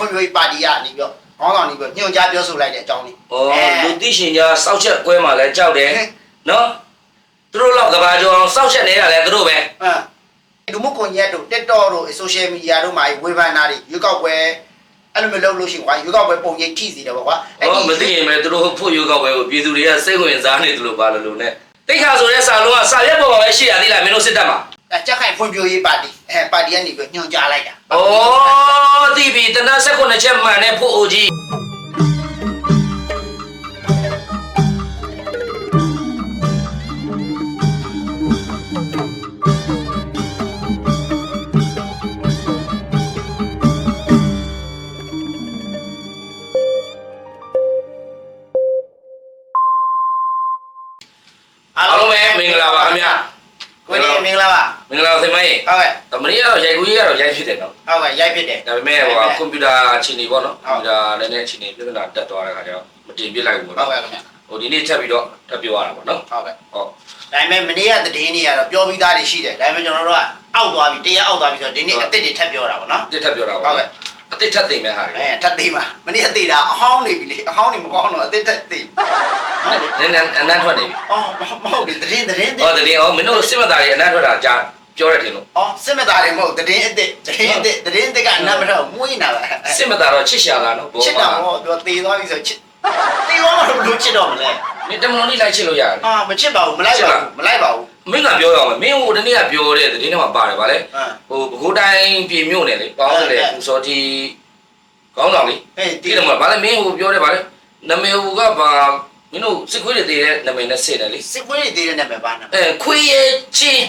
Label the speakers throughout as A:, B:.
A: ဖွံ့ဖြိုးရေးပါတီကနေပြီးတော့ခေါင်းဆောင်နေပြီးတော့ညွှန်ကြားပြောဆိုလိုက်တဲ့အကြောင်းလေး
B: ဩလူသိရှင်ကြားစောက်ချက်ကွဲမှာလဲကြောက်တယ်နော်သူတို့လောက်ကဘာကြောင်စောက်ချက်နေတာလဲသူတို့ပဲ
A: ဟမ်လူမှုကွန်ရက်တို့ TikTok တို့ social media တို့မှာဝေဖန်တာတွေရွေးကောက်ပွဲအဲ့လိုမျိုးလုပ်လို့ရှိရင်ကွာရွေးကောက်ပွဲပုံရိပ်ထိစီတယ်ပေါ့ကွာ
B: ဟောမသိရင်ပဲသူတို့ဖို့ယူကောက်ပဲကိုပြည်သူတွေကစိတ်ဝင်စားနေတယ်လို့ပါလို့လို့ ਨੇ တိတ်ခါဆိုတဲ့စာလုံးကစာရက်ပေါ်မှာပဲရှိရသေးလားမင်းတို့စစ်တပ်မှာ
A: အဲ ကြက်ခိုင်ဖွံ့ဖြိုးရေးပါတီအဲပါတီကနေပြီးညွှန်ကြားလိုက်တာ
B: ဩတိပြီတနက်16ချက်မှန်တဲ့ဖို့အိုကြီးအားလုံးပဲမင်္ဂလာပါခင်ဗျာ
A: ကိုကြီးမင်္ဂလာပါ
B: မင်္ဂလာပါသင်မကြီး
A: ဟုတ်ကဲ့
B: တမရီကတော့ရိုက်ကူကြီးကတော့ရိုက်ဖြစ်တယ်နော်
A: ဟုတ်ကဲ့ရိုက်ဖြစ်တယ်
B: ဒါပေမဲ့ဟိုကွန်ပျူတာအချိန်ကြီးပေါ့နော်
A: ဟုတ်
B: ကွန်ပျူတာလည်းနဲ့အချိန်ကြီးပြဿနာတက်သွားတဲ့ခါကျတော့မတင်ပြလိုက်ဘူးပေါ့
A: ဟုတ်
B: နော်
A: ကဲ့ခင်ဗျ
B: ဟိုဒီနေ့ချက်ပြီးတော့တက်ပြောရတာပေါ့နော်
A: ဟုတ်ကဲ့
B: ဟုတ်
A: ဒါပေမဲ့မနေ့ကသတင်းတွေကတော့ပြောပြီးသားတွေရှိတယ်ဒါပေမဲ့ကျွန်တော်တို့ကအောက်သွားပြီတရားအောက်သွားပြီဆိုတော့ဒီနေ့အစ်စ်တွေထပ်ပြောတာပေါ့နော်
B: တစ်ထပ်ပြောတာ
A: ဟုတ်
B: ပေါ့
A: ကဲ့
B: အတစ်ထပ်သိမ့်မဲ့ဟာတွေ
A: အဲထပ်သေးပါမနေ့ကသေးတာအဟောင်းနေပြီလေအဟောင်းနေမကောင်းတော့အစ်စ်ထပ်သေးဟုတ်တယ်
B: နည်းနည်းအနမ်းထွက်နေပြီ
A: အော်မဟုတ်ဘူးသတင်းသတင်း
B: ဟောတည်းဟောမင်းတို့စစ်မသားတွေအနမ်းထွက်တာကြားပြောရတယ်လို့
A: အော်စစ်မသားတွေမဟုတ်သတင်းအစ်စ်သတင်းအစ်စ်သတင်းအစ်စ်ကနမတော့မွေးနေတာပဲ
B: စစ်မသားတော့ချစ်ရှာလာနော်ဘော
A: ချစ်တာဟောသူသေသွားပြီဆိုချစ်သေသွားမှတော့ဘလို့ချစ်တော့မလဲ
B: မင်းတမလုံးလေးလိုက်ချစ်လို့ရတယ်
A: အာမချစ်ပါဘူးမလိုက်ပါဘူးမလိုက်ပါဘူး
B: မင်းကပြောရအောင်မင်းဟိုတနေ့ကပြောတဲ့သတင်းထဲမှာပါတယ်ဗာလေ
A: ဟမ်
B: ဟိုဘကိုးတိုင်းပြည်မြို့နယ်လေပေါင်းတယ်ပူစောတီကောင်းဆောင်လေ
A: ဟေး
B: ဒီ
A: ဒီ
B: တော့ဗာလေမင်းဟိုပြောတယ်ဗာလေနမေဟိုကဗာမင်းတို့စစ်ခွေးတွေတည်တဲ့နမေနဲ့စစ်တယ်လေ
A: စစ်ပွဲတွေသေးတဲ့နာမည်ပါနာ
B: အဲခွေးရဲ့ချင်း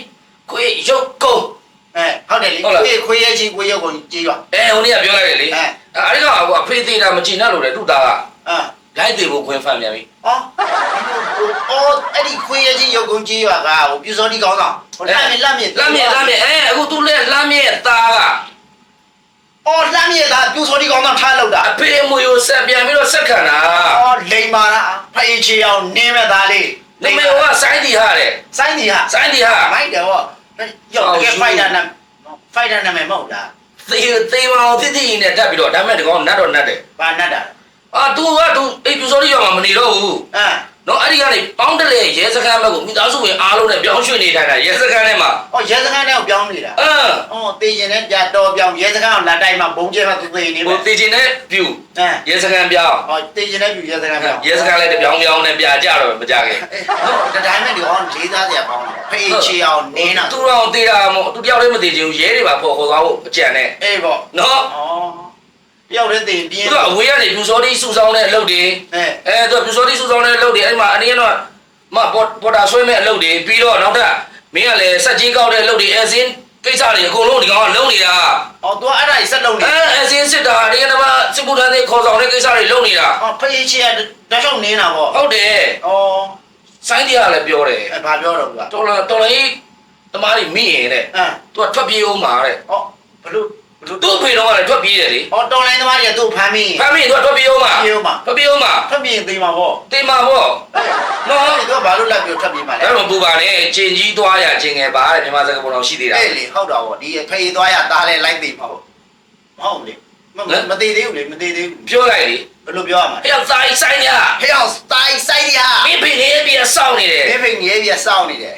B: ခွေးရုပ်ကုန်း
A: အဲဟုတ်တယ်လေ
B: ဟုတ်လား
A: ခွေးခွေးရဲ့ချင်းခွေးရုပ်ကိုကြေးရွာ
B: အဲဟိုနေ့ကပြောလိုက်တယ်လေ
A: အဲ
B: အဲဒီတော့အဖေသေးတာမကြည့်နဲ့လို့လေသူ့သားက
A: အာ
B: လိုက်သေးဖို့ခွင့်ဖန်ပြန်ပြီ
A: အော်အော်အဲ့ဒီခွေးရဲ့ချင်းရုပ်ကုန်းကြေးရွာကဟိုပြူစောတိကောင်းဆောင်ဟိုလက်မြလက်မြ
B: လမ်းမြလမ်းမြအဲအခုသူလက်လမ်းမြသားက
A: အော်လက်မြသားပြူစောတိကောင်းဆောင်ထားလောက်တာ
B: အဖေအမွေကိုဆက်ပြန်ပြီးတော့ဆက်ခံတာ
A: အော်လိန်မာလားဖေးချေအောင်နင်းမဲ့သားလေး
B: နမေဟိုကစိုင်းတီဟာတဲ့
A: စိုင်းဒီဟာ
B: စိုင်းတီဟာ
A: မိုက်တယ်ဟောရောတကယ်ဖိုက်တာနာဖိုက်တာနာမည်မဟုတ်လား
B: သေသေမအောင်တိတိနဲ့တက်ပြီးတော့ဒါမဲ့တကောင်နတ်တော့နတ်တယ်
A: ဘာနတ်တာ
B: အာ तू က तू အေးပြူစော်ရီရောမှာမနေတော့ဘူး
A: အာ
B: နော်အဲ့ဒီကနေပေါင်းတလေရဲစခန်းဘက်ကိုမိသားစုဝင်အားလုံးနဲ့ပြောင်းရွှေ့နေထိုင်တာရဲစခန်းထဲမှာ
A: အော်ရဲစခန်းထဲကိုပြောင်းနေတာ
B: အင်း
A: အော်တေးကျင်တဲ့ပြတော်ပြောင်းရဲစခန်းကိုလာတိုက်မှာဘုံကျဲမှာသူသေနေ
B: ဟို
A: မယ်
B: တေချင်တဲ့ပြူ
A: အဲ
B: ရဲစခန်းပြောင်း
A: အော်တေးကျင်တဲ့ပြရဲစခန်းပြောင်း
B: ရဲစခန်းလည်းတပြောင်းပြောင်းနဲ့ပြကြတော့မကြခင်
A: ဟုတ်ဒါတိုင်းမဲ့ဒီအောင်လေးသားစရာပေါင်းတယ်ဖေးချေအောင်နင်းတာ
B: သူတော့တေးတာမို့သူတယောက်လေးမသေးချင်ဘူးရဲတွေပါပေါ်ခေါ်သွားဖို့အကြံနဲ့
A: အေးပေါ့
B: နော်
A: အော် တယောက်တည်းတင်ပြင်း
B: သူကအဝေးကနေပြူစော်ရီစုဆောင်တဲ့အလုပ်တွေ
A: အဲ
B: အဲသူကပြူစော်ရီစုဆောင်တဲ့အလုပ်တွေအဲ့မှာအနည်းတော့မပေါ်ပေါ်တာဆွဲမဲ့အလုပ်တွေပြီးတော့နောက်ထပ်မင်းကလည်းစက်ကြီးကောက်တဲ့အလုပ်တွေအဲစင်းကိစ္စတွေအကုန်လုံးဒီကောင်ကလုံးနေတာ
A: အော် तू အဲ့ဒါကြီးဆက်လုံးနေ
B: အဲအစင်းစစ်တာဒီကနေ့မှစစ်မှုထမ်းတွေခေါ်ဆောင်တဲ့ကိစ္စတွေလုပ်နေတာ
A: အော်ဖေးချေကတချောင်းနင်းတာပေါ့
B: ဟုတ်တယ်
A: အော်
B: ဆိုင်းတရားလည်းပြောတယ်
A: အဲဘာပြောတော့က
B: တော်လာတော်လေးတမားကြီးမိရင်တဲ့
A: အဲ
B: သူကထွက်ပြေးအောင်မှာတဲ့
A: အော်ဘလို့ဘလို့
B: သူ့အဖေတော်ကလည်းထွက်ပြေးတယ်လေ
A: အော်တော်လိုင်းသမားကြီးကသူ့ဖမ်းမိ
B: ဖမ်းမိသူကထွက်ပြေးအောင်မှာ
A: ပြေးဦးမှာ
B: ထွက်ပြေးအောင်မှာ
A: ထွက်ပြေးသေးမှာပေါ့
B: တင်မှာပေါ့
A: နော်ဒီတော့ဘာလို့လက်ပြထွက်ပြေးမှာလဲ
B: အဲ့တော့ပူပါနဲ့ကျင်ကြီးသွားရကျင်ငယ်ပါတဲ့မြန်မာစကားပုံတော်ရှိသေးတာ
A: အေးလေဟုတ်တော့ဗောဒီဖေးသွားရတားလဲလိုက်သေးမှာပေါ့မဟုတ်လေမမသေးသေးဘူးလေမသေးသေးဘူး
B: ပြောလိုက်လေ
A: ဘယ်လိုပြောရမှာလဲ
B: အဲ့တော့ဇိုင်းဆိုင်ရ
A: ဟေးအောင်တိုင်းဆိုင်ရ
B: မင်းဖေလေးပြေစောင့်နေတယ်
A: ဖေးဖေးငဲပြစောင်းနေတယ်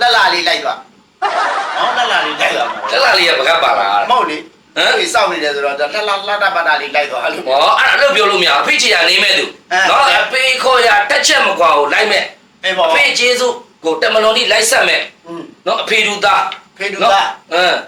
A: လှလှလေးလိုက်သွားဟောလှလှလေးလိုက်သွား
B: လက်လာလေးကပကတ်ပါလား
A: မဟုတ်လေ ဟမ်ဖေးစောင်းနေတယ်ဆိုတော့လှလှလှတပတ်တာလေးလိုက်သွားအဲ့လို
B: ဟောအဲ့ဒါလို့ပြောလို့မရအဖေချီကနေမဲ့သူ
A: အဲ
B: နော်အဖေခေါ်ရတက်ချက်မကွာကိုလိုက်မဲ့
A: အေးပေါ့
B: အဖေကျေးဇူးကိုတမလွန်ကြီးလိုက်ဆက်မဲ့
A: อืม
B: နော်အဖေဒူသား
A: ဖေးဒူသား
B: အင်း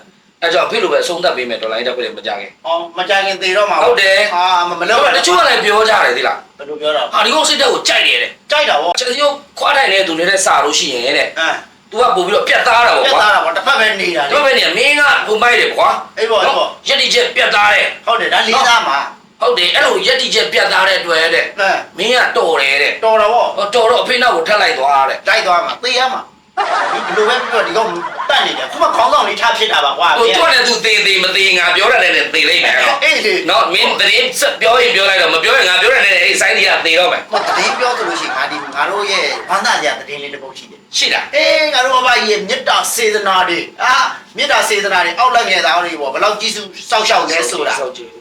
B: အဲ့ကြောင့်အဖေလိုပဲအဆုံးသတ်ပေးမယ်ဒေါ်လာရင်းတက်ခွေမကြခင်
A: အော်မကြခင်သေးတော့မှာ
B: ဟုတ်တယ်
A: အာမမ
B: လော
A: လို့
B: ကတချို့ကလည်းပြောကြတယ်ဒီလား
A: ဘယ်လိုပြောတော့
B: ဟာဒီကောင်စိတ်တက်ကိုကြိုက်တယ်တဲ့
A: ကြိုက်တာဗော
B: ချက်ရုပ်ခွားထိုင်နေတဲ့သူနေတဲ့စာလို့ရှိရင်တဲ့
A: အမ်
B: तू ကပို့ပြီးတော့ပြတ်သားတာ
A: ပြ
B: ပေါ့
A: တ်
B: ကွာ
A: သားတာဗောတစ်ဖက်ပဲနေတာ
B: ဒီ
A: လေ
B: ဘက်နေမင်းကဘုံမိုက်တယ်ကွာ
A: အေးပေါ့အေးပေါ့
B: ရက်တိချက်ပြတ်သားတယ်
A: ဟုတ်တယ်ဒါလေးသားမှာ
B: ဟုတ်တယ်အဲ့လိုရက်တိချက်ပြတ်သားတဲ့အတွက်တဲ့
A: အဲ
B: မင်းကတော်တယ်တဲ့
A: တော်တော့ဗော
B: ဟောတော်တော့အဖေနောက်ကိုထက်လိုက်သွားတဲ့
A: တိုက်သွားမှာသေရမှာ ဒီလိုပဲပြီးတော့ဒီကောင်တတ်နေတယ်ခုမှခေါင်းဆောင်လေးထားဖြစ်တာပါကွာ
B: ဟိုတွက်နေသူသေးသေးမသေးငါပြောရတယ်နဲ့သေလိုက်မယ်နော်
A: အေးလေ
B: နော်မင်းတရင်ဆက်ပြောရင်ပြောလိုက်တော့မပြောရင်ငါပြောရတယ်နဲ့အဲ့ဆိုင်ကြီးကသေတော့မယ်
A: မတည်ပြောသလိုရှိရင်ငါဒီငါတို့ရဲ့ဘာသာစရာတည်င်းလေးတစ်ပုဒ်ရှိတယ်
B: ရှိတာ
A: အေးငါတို့ဘာကြီးရဲ့မေတ္တာစေတနာတွေအာမေတ္တာစေတနာတွေအောက်လက်ငယ်သားတွေပေါ့ဘယ်လောက်ကြီးစုစောက်ရှောက်လဲဆိုတာ
B: စောက်ကြည့်
A: ဟ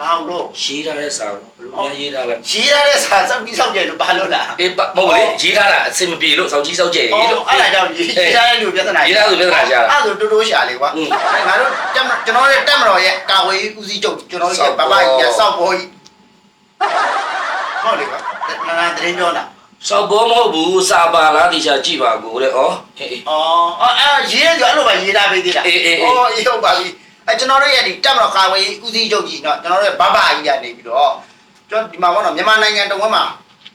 A: ဘာလို့
B: ရေးထားတဲ့စာကိုဘယ်လိုများရေးထားလဲ
A: ရေးထားတဲ့စာစောင့်ကြီးစောင့်ကြလို့ဘာလို့လား
B: အေးမဟုတ်လေရေးထားတာအဆင်မပြေလို့စောင့်ကြီးစောင့်ကြရေးလို့
A: အဲ့ဒါကြောင့်ရေးထားတဲ့လူပြဿနာ
B: ရေးထားသူပြဿနာရှာတာ
A: အဲ့ဒါတိုးတိုးရှာလေကွာငါတို့ကျွန်တော်ရဲ့တက်မတော်ရဲ့ကာဝေးဦးစီးချုပ်ကျွန်တော်ရဲ့ဘာဘာကြီးစောင့်ဘောကြီးဟုတ်လေကွာနာနာတရင်ပြောတာ
B: စောက်ဘောမဟုတ်ဘူးစာပါလားဒီချာကြည့်ပါကိုတဲ့ဩအေး
A: အေးဩအဲ့ရေးရကြအဲ့လိုပဲရေးထားပေးသေးတာ
B: အေးအေး
A: ဩဟုတ်ပါပြီ အဲကျွန်တော်တို့ရဲ့ဒီတက်မတော်ကာဝေးဦးစီးချုပ်ကြီးเนาะကျွန်တော်တို့ရဲ့ဘဘကြီးကနေပြီးတော့ကျွန်တော်ဒီမှာပေါ့နော်မြန်မာနိုင်ငံတဝန်းမှာ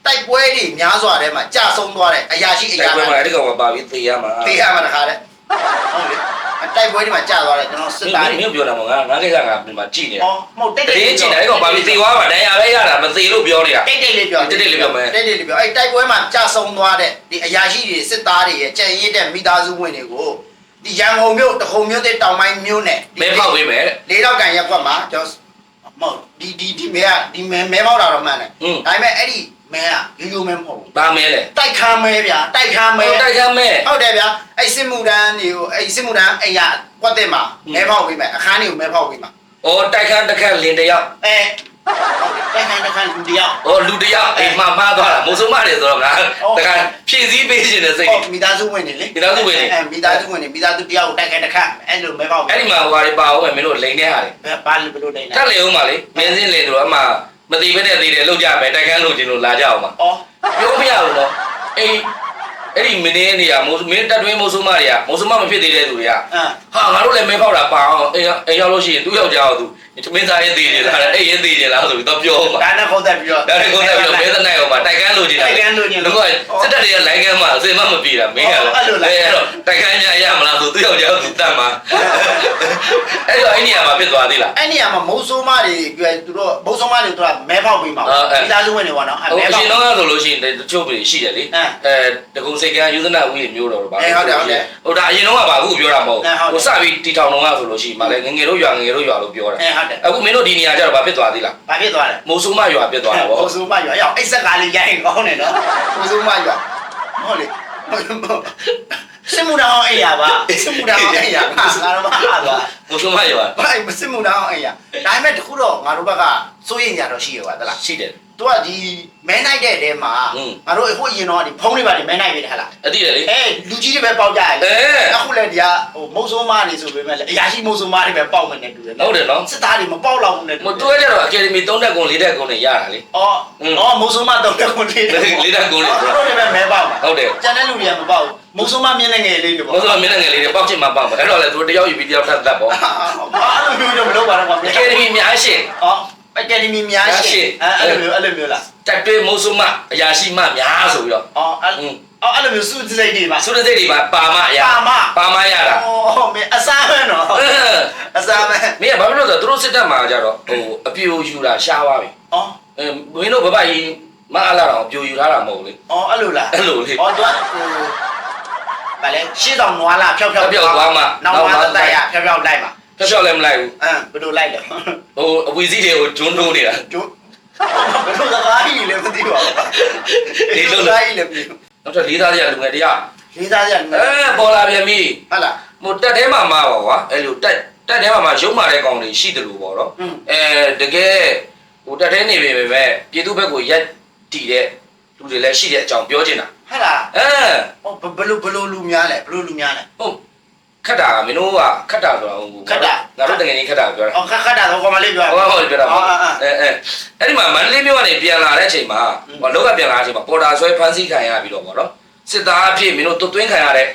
A: တိုက်ပွဲတွေများစွာထဲမှာကြာဆုံးသွားတဲ့အရာရှိအ
B: တိုက်
A: ရာ
B: ပွဲ
A: ခံ
B: မှာအဲ့ဒီကောင်ကပါပြီးသေရမှာ
A: သိရမှာတခါတဲ့ဟုတ်လေအဲတိုက်ပွဲတွေမှာကြာသွားတယ်ကျွန်တော်စစ်သားတွေ
B: မင်းပြောတာမဟုတ်ငါငါကိစ္စငါဒီမှာကြည့်နေ
A: อ๋อမဟုတ်တိတ်
B: တ
A: တိတ်
B: ရေကြည့်နေအဲ့ကောင်ပါပြီးသေသွားပါတရားပဲရတာမသေလို့ပြောနေတာ
A: တိတ်တိတ်လေးပြော
B: တိတ်တိတ်လေးပြောမယ်
A: တိတ်တိတ်လေးပြောအဲတိုက်ပွဲမှာကြာဆုံးသွားတဲ့ဒီအရာရှိတွေစစ်သားတွေရဲ့ကြံရည်တဲ့မိသားစုဝင်တွေကို ဒီရန်ကုန်မြို့တခုံမြို့တဲ့တောင်ပိုင်းမြို့နဲ့
B: မဲဖောက်ပေးမယ်တဲ့
A: လေးတော့ကန်ရက်ကွက်မှာကျွန်တော်မဟုတ်ဒီဒီဒီမဲကဒီမဲမဲမောက်တာတော့မှန်တယ်
B: อืม
A: ဒါပေမဲ့အဲ့ဒီမဲကရိုးရိုးမဲမဟုတ်ဘူး
B: ဘာမဲလဲ
A: တိုက်ခမ်းမဲဗျာတိုက်ခမ်းမဲ
B: တိုက်ခမ်းမဲ
A: ဟုတ်တယ်ဗျာအဲ့စစ်မှုတန်းတွေကိုအဲ့စစ်မှုတန်းအိမ်ရကွက်တဲ့မှာမဲဖောက်ပေးမယ်အခန်းတွေကိုမဲဖောက်ပေးမှာ
B: ဩတိုက်ခမ်းတစ်ခက်လင်တယောက်
A: အဲ တိုက်ခမ်းတိုက်ခမ်းလူတယောက်
B: ဩလူတယောက်အိမ်မှာမှားသွားတာမိုးစုံမတယ်ဆိုတော့ငါတခါဖြည့်စည်းပေးရှင်တဲ့စိတ်
A: ဟုတ်မိသားစုဝင်နေလေ
B: မိသားစုဝင်နေ
A: အဲမိသားစုဝင်နေမိသားစုတယောက်ကိုတိုက်ခိုက်တစ်ခါအဲ့လိုမဲပေါက်
B: အဲ့ဒီမှာဟိုဟာတွေပါအောင်မင်းတို့လိန်နေဟာတွေ
A: ဘယ်ဘာလို့ဘယ်လိုနိုင်လဲ
B: တက်လေအောင်ပါလေမင်းစင်းလေတို့အမှမသိဘဲနဲ့သိတယ်လောက်ကြမယ်တိုက်ခမ်းလို့ကျင်လို့လာကြအောင်ပါ
A: အော်
B: ပြောမရဘူးနော်အေးအဲ့ဒီမင်းနေနေရမိုးမင်းတက်တွင်းမိုးစုံမတွေကမိုးစုံမမဖြစ်သေးတဲ့သူတွေက
A: အမ်
B: ဟာငါတို့လည်းမဲပေါက်တာပါအောင်အိမ်အိမ်ရောက်လို့ရှိရင်သူ့ယောက်ျားကိုသူ မင်းသားရေးသေးတယ်လားအဲ့ရင်သေးတယ်လားဆိုပြီးတော့ပြောပါ
A: ဒါနဲ့ခုံသက်ပြီးတော့
B: ဒါနဲ့ကိုယ်ကပြောမဲသနိုင်အောင်ပါတိုက်ခန်းလိုချင်တာ
A: တိုက်ခန်းလိုချင်လို့
B: လို့ကစစ်တပ်တွေကလိုင်းကမ်းမှာအစင်မမပြေတာမင်းကလည်း
A: အဲ့လိုလား
B: အဲ့တော့တိုက်ခန်းညာရမလားဆိုသူ့ယောက်ျားကိုသူတတ်မှာအဲ့တော့အဲ့နေရာမှာဖြစ်သွားသေးလား
A: အဲ့နေရာမှာမိုးဆိုးမတွေပြသူတို့မိုးဆိုးမတွေသူကမဲပေါက်ပြီးမှာ
B: အာအဲ့
A: မိသားစုဝင်တွေပေါ့နော်အဲ့
B: ဟို
A: မဲ
B: အ
A: ပေါ
B: ရှ
A: က်
B: င်တော့ဆိုလို့ရှိရင်တချို့ပြည်ရှိတယ်လေ
A: အဲ
B: အဲတကုံစိတ်ကန်းယူဇနာဝီမျိုးတော်ပါ
A: အဲဟုတ်တယ်ဟုတ်တယ်
B: ဟိုဒါအရင်တော့ကပါအခုပြောတာမဟုတ်
A: အဲဟုတ်တယ်
B: ဟိုစပြီးတီထောင်တော့ကဆိုလို့ရှိရင်မလဲငငယ်တို့ရွာငငယ်တို့ရွာလို့ပြောတာ
A: အဲဟုတ်တယ်
B: အခုမင်းတို့ဒီနေရာကျတော့ဘာဖြစ်သွားသေးလား
A: ဘာဖြစ်သွားလဲ
B: မိုးဆိုးမရွာဖြစ်သွားတာဗော
A: မိုးဆိုးမရွာရောက်အိတ်ဆက်ကားလေးရိုက်ကောင်းတယ်နော်မိုးဆိုးမရွာဟုတ်လေစစ်မှုတောင်အိမ်ရပါစစ်မှုတောင်အိမ်ရငါတို့မအားသွား
B: မိုးဆိုးမရွာ
A: ဘာမစစ်မှုတောင်အိမ်ရဒါပေမဲ့တခုတော့ငါတို့ဘက်ကစိုးရင်ကြတော့ရှိရပါသလား
B: ရှိတယ်
A: သူကဒီမဲနိုင်တဲ့တဲမှာငါတို့အခုအရင်တော့ဒီဖုံးတွေပါနေမဲနိုင်ပြီတဲ့ဟာလား
B: အတိတယ်လေ
A: အဲလူကြီးတွေပဲပေါက်ကြရ
B: ယ်
A: အခုလည်းဒီကဟိုမုတ်ဆိုးမနေဆိုပေမဲ့အရာရှိမုတ်ဆိုးမတွေပဲပေါက်မှနေတူတယ်
B: ဟုတ်တယ်နော်
A: စစ်သားတွေမပေါက်လောက်ဘူးနဲ့
B: မတွဲကြတော့အကယ်ဒမီ၃တက်ကုန်၄တက်ကုန်နဲ့ရတာလေ
A: အော်အော်မုတ်ဆိုးမ၃တက်ကုန်၄
B: တက်ကုန်၄တက်ကုန်တွေ
A: တို့တွေပဲမဲပေါက်မှာ
B: ဟုတ်တယ်
A: ကျန်တဲ့လူတွေကမပေါက်ဘူးမုံဆုံးမမြင်တဲ့ငယ်လေးတွေပေါ့
B: မုံဆုံးမမြင်တဲ့ငယ်လေးတွေပေါက်ချင်မှပေါက်မှာအဲ့တော့လေသူတယောက်ယူပြီးတယောက်ထပ်သတ်ပေါ့
A: အဲ့လိုမျိုးတော့မလုပ်ပါတော့ပါဘူး
B: အကယ်ဒမီများရှင်
A: အော် အကယ်ဒမီများရှိအဲအဲ့လိုမျိုးအဲ့လိုမျိုးလား
B: တက်တွဲမိုးဆိုးမအရာရှိမများဆိုပြီးတော့
A: အော်အဲ့
B: อืม
A: အော်အဲ့လိုမျိုးစုစိတ်တွေပါ
B: ဆိုတဲ့စိတ်တွေပါပါမရ
A: ပါမ
B: ပါမရတာ
A: အော်မင်းအစားပဲနော်
B: အဲ
A: အစားပဲ
B: မင်းကဘာဖြစ်လို့လဲဆိုတော့သူတို့စစ်တပ်မှာကြတော့ဟိုအပြိုယူတာရှားသွားပြီ
A: အော်
B: အဲမင်းတို့ဘဘကြီးမအားလာတော့အပြိုယူထားတာမဟုတ်လေ
A: အော်အဲ့လိုလား
B: အဲ့လိုလေ
A: အော်သူကဟိုဗာလေရှေ့ဆောင်နွားလာဖြောက်ဖြောက်
B: ဖြောက်ဖြောက်သွားမှ
A: နောက်မှသက်သက်ရဖြောက်ဖြောက်လိုက်ပါ
B: ဖြောက်ဖြောက်လည်းမလိုက်ဘူး
A: အမ်ဘယ်လိုလိုက်လဲ
B: ဟိုအဝီစီးတွေကိုဂျွန်းတိုးနေတာ
A: ကျိုးဘယ်လိုစကားကြီးလဲမသိပါဘူး
B: ဒီလို
A: စကားကြီးလည်းမသိဘူး
B: နောက်ထပ်လေးသားရလူငယ်တယောက်
A: လေးစားရမယ်
B: အဲပေါ်လာပြန်ပြီ
A: ဟုတ်လား
B: ဟိုတက်ထဲမှာမှာပါကွာအဲ့လိုတက်တက်ထဲမှာမှာရုံမာတဲ့ကောင်တွေရှိတယ်လို့ပေါ့နော်
A: อืม
B: အဲတကယ်ဟိုတက်ထဲနေပေမဲ့ပြည်သူဘက်ကိုရက်တီတဲ့လူတွေလည်းရှိတဲ့အကြောင်းပြောချင်တာ
A: ဟုတ်လား
B: အဲ
A: ဟောဘယ်လိုဘယ်လိုလူများလဲဘယ်လိုလူများလဲ
B: ဟုတ် ခက်တာကမင်းတို့ကခက်တာဆိုတာဟို
A: ခက်တာ
B: ငါတို့တကယ်ကြီးခက်တာပြောတာ
A: အော်ခက်ခက်တာတော့ကောမလေးပြော
B: ဟောဟောပြောတာ
A: အော်အာအာ
B: အဲအဲအဲ့ဒီမှာမန္တလေးမြို့ကနေပြန်လာတဲ့အချိန်မှာ
A: อืม
B: ဟောလောကပြန်လာတဲ့အချိန်မှာပေါ်တာဆွဲဖမ်းဆီးခံရပြီးတော့ဗောနော်စစ်သားအဖြစ်မင်းတို့သွတ်သွင်းခံရတဲ့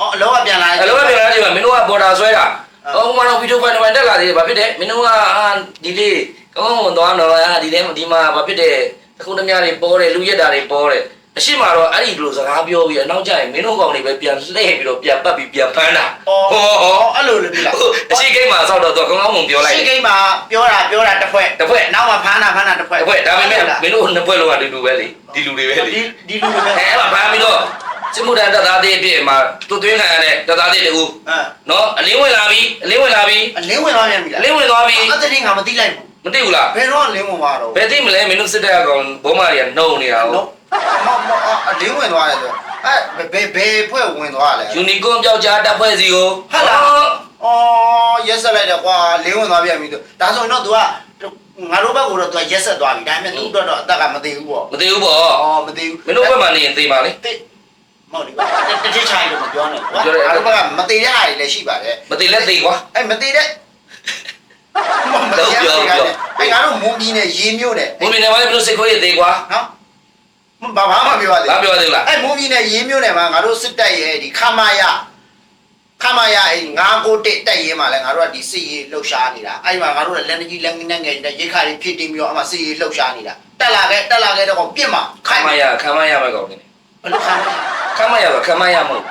A: အော်အလောကပြန်လာ
B: အလောကပြန်လာတဲ့အချိန်မှာမင်းတို့ကပေါ်တာဆွဲတာ
A: အာ
B: ဟောဟိုမှာတော့ဗီဒီယိုဖိုင်တွေတက်လာသေးတယ်ဗာဖြစ်တယ်မင်းတို့ကအာဒီလေးကောင်းကောင်းသွားတော့အာဒီထဲမှာဒီမှာဗာဖြစ်တယ်အခုတမတွေပေါ်တယ်လူရက်တာတွေပေါ်တယ် အရှိမတော့အဲ့ဒီလိုစကားပြောပြီးအနောက်ကျရင်မင်းတို့ကောင်တွေပဲပြန်လှည့်ပြီးတော့ပြန်ပတ်ပြီးပြန်ဖမ်းတာ
A: အော်
B: ဟောဟော
A: အဲ့လိုလေပြီလား
B: အရှိကိတ်မှာစောက်တော့သူကောင်းကောင်းမွန်ပြောလိုက်
A: ရှိ
B: တယ်
A: ကိန်းမှာပြောတာပြောတာတစ်ဖွဲ့
B: တစ်ဖွဲ့
A: နောက်မှာဖမ်းတာဖမ်းတာတစ်ဖွဲ့
B: တစ်ဖွဲ့ဒါပေမဲ့မင်းတို့နှစ်ဖွဲ့လုံးကတူတူပဲလေဒီလူတွေပဲလေ
A: ဒီဒီလူတွေပဲ
B: အဲအဲ့မှာဖမ်းပြီးတော့စစ်မှုထမ်းတပ်သားတွေအပြည့်မှာသူသွင်းခံရတဲ့တပ်သားတွေတူ
A: အဲ
B: နော်အလင်းဝင်လာပြီအလင်းဝင်လာပြီ
A: အလင်းဝင်သွားပြန်ပြီလား
B: အလင်းဝင်သွားပြီ
A: အဲ့တဲ့ငါမသိလိုက်ဘူး
B: မသိဘူးလား
A: ဘယ်တော့အလင်းဝင်သွားတော့
B: ဘယ်သိမလဲမင်းတို့စစ်တပ်ကောင်ဘုံမာတွေကနှုံနေတာဟုတ်
A: နော် မမအလင်းဝင်သွားတယ်ဆိုအဲဘယ်ဘယ်ဖွဲ့ဝင်သွားလဲ
B: ယူနီကွန်ပြောက်ကြားတပ်ဖွဲ့စီကို
A: ဟုတ်လားအော်ရက်ဆက်လိုက်တယ်ကွာလင်းဝင်သွားပြန်ပြီဒါဆိုရင်တော့ तू ကငါတို့ဘက်ကတော့သူရက်ဆက်သွားပြီဒါပေမဲ့သူ့အတွက်တော့အသက်ကမသေးဘူးပေါ့
B: မသိဘူးပေါ့
A: အော်မသေးဘူး
B: မင်းတို့ဘက်မှာနေရင်သိပါလေ
A: တိမဟုတ်လေကွာတတိချိုင်လို့မပြောနဲ့ကွာ
B: ပြောတယ်
A: ငါတို့ဘက်ကမသေးတဲ့ဟာတွေလည်းရှိပါတယ်
B: မသိလဲသိကွာ
A: အဲ့မသေးတဲ့မသေးတဲ့
B: ပြောပြော
A: အဲ့ငါတို့မွန်ပြည်နယ်ရေမျိုးနဲ့
B: ဘုံမြင်နေပါလေမင်းတို့စိတ်ခွေးရသိကွာ
A: နော် ဘာဘာမှပြောရသေး
B: ငါပြောသေးလား
A: အဲ့မွန်ပြည်နယ်ရေမျိုးနဲ့မှာငါတို့စစ်တပ်ရဲ့ဒီခမာယခမာယအဲ့991တက်ရင်မှာလဲငါတို့ကဒီစစ်ရေးလှုပ်ရှားနေတာအဲ့မှာငါတို့ကလက်နက်ကြီးလက်နက်ငယ်တဲ့ရိခါတွေဖြစ်တင်ပြီးတော့အမှစစ်ရေးလှုပ်ရှားနေတာတက်လာခဲ့တက်လာခဲ့တော့ပြစ်မှာ
B: ခမရခမရမဲ့ကောင်နေ
A: ဘယ်လိုခမာယ
B: ခမရပါခမရမဟုတ်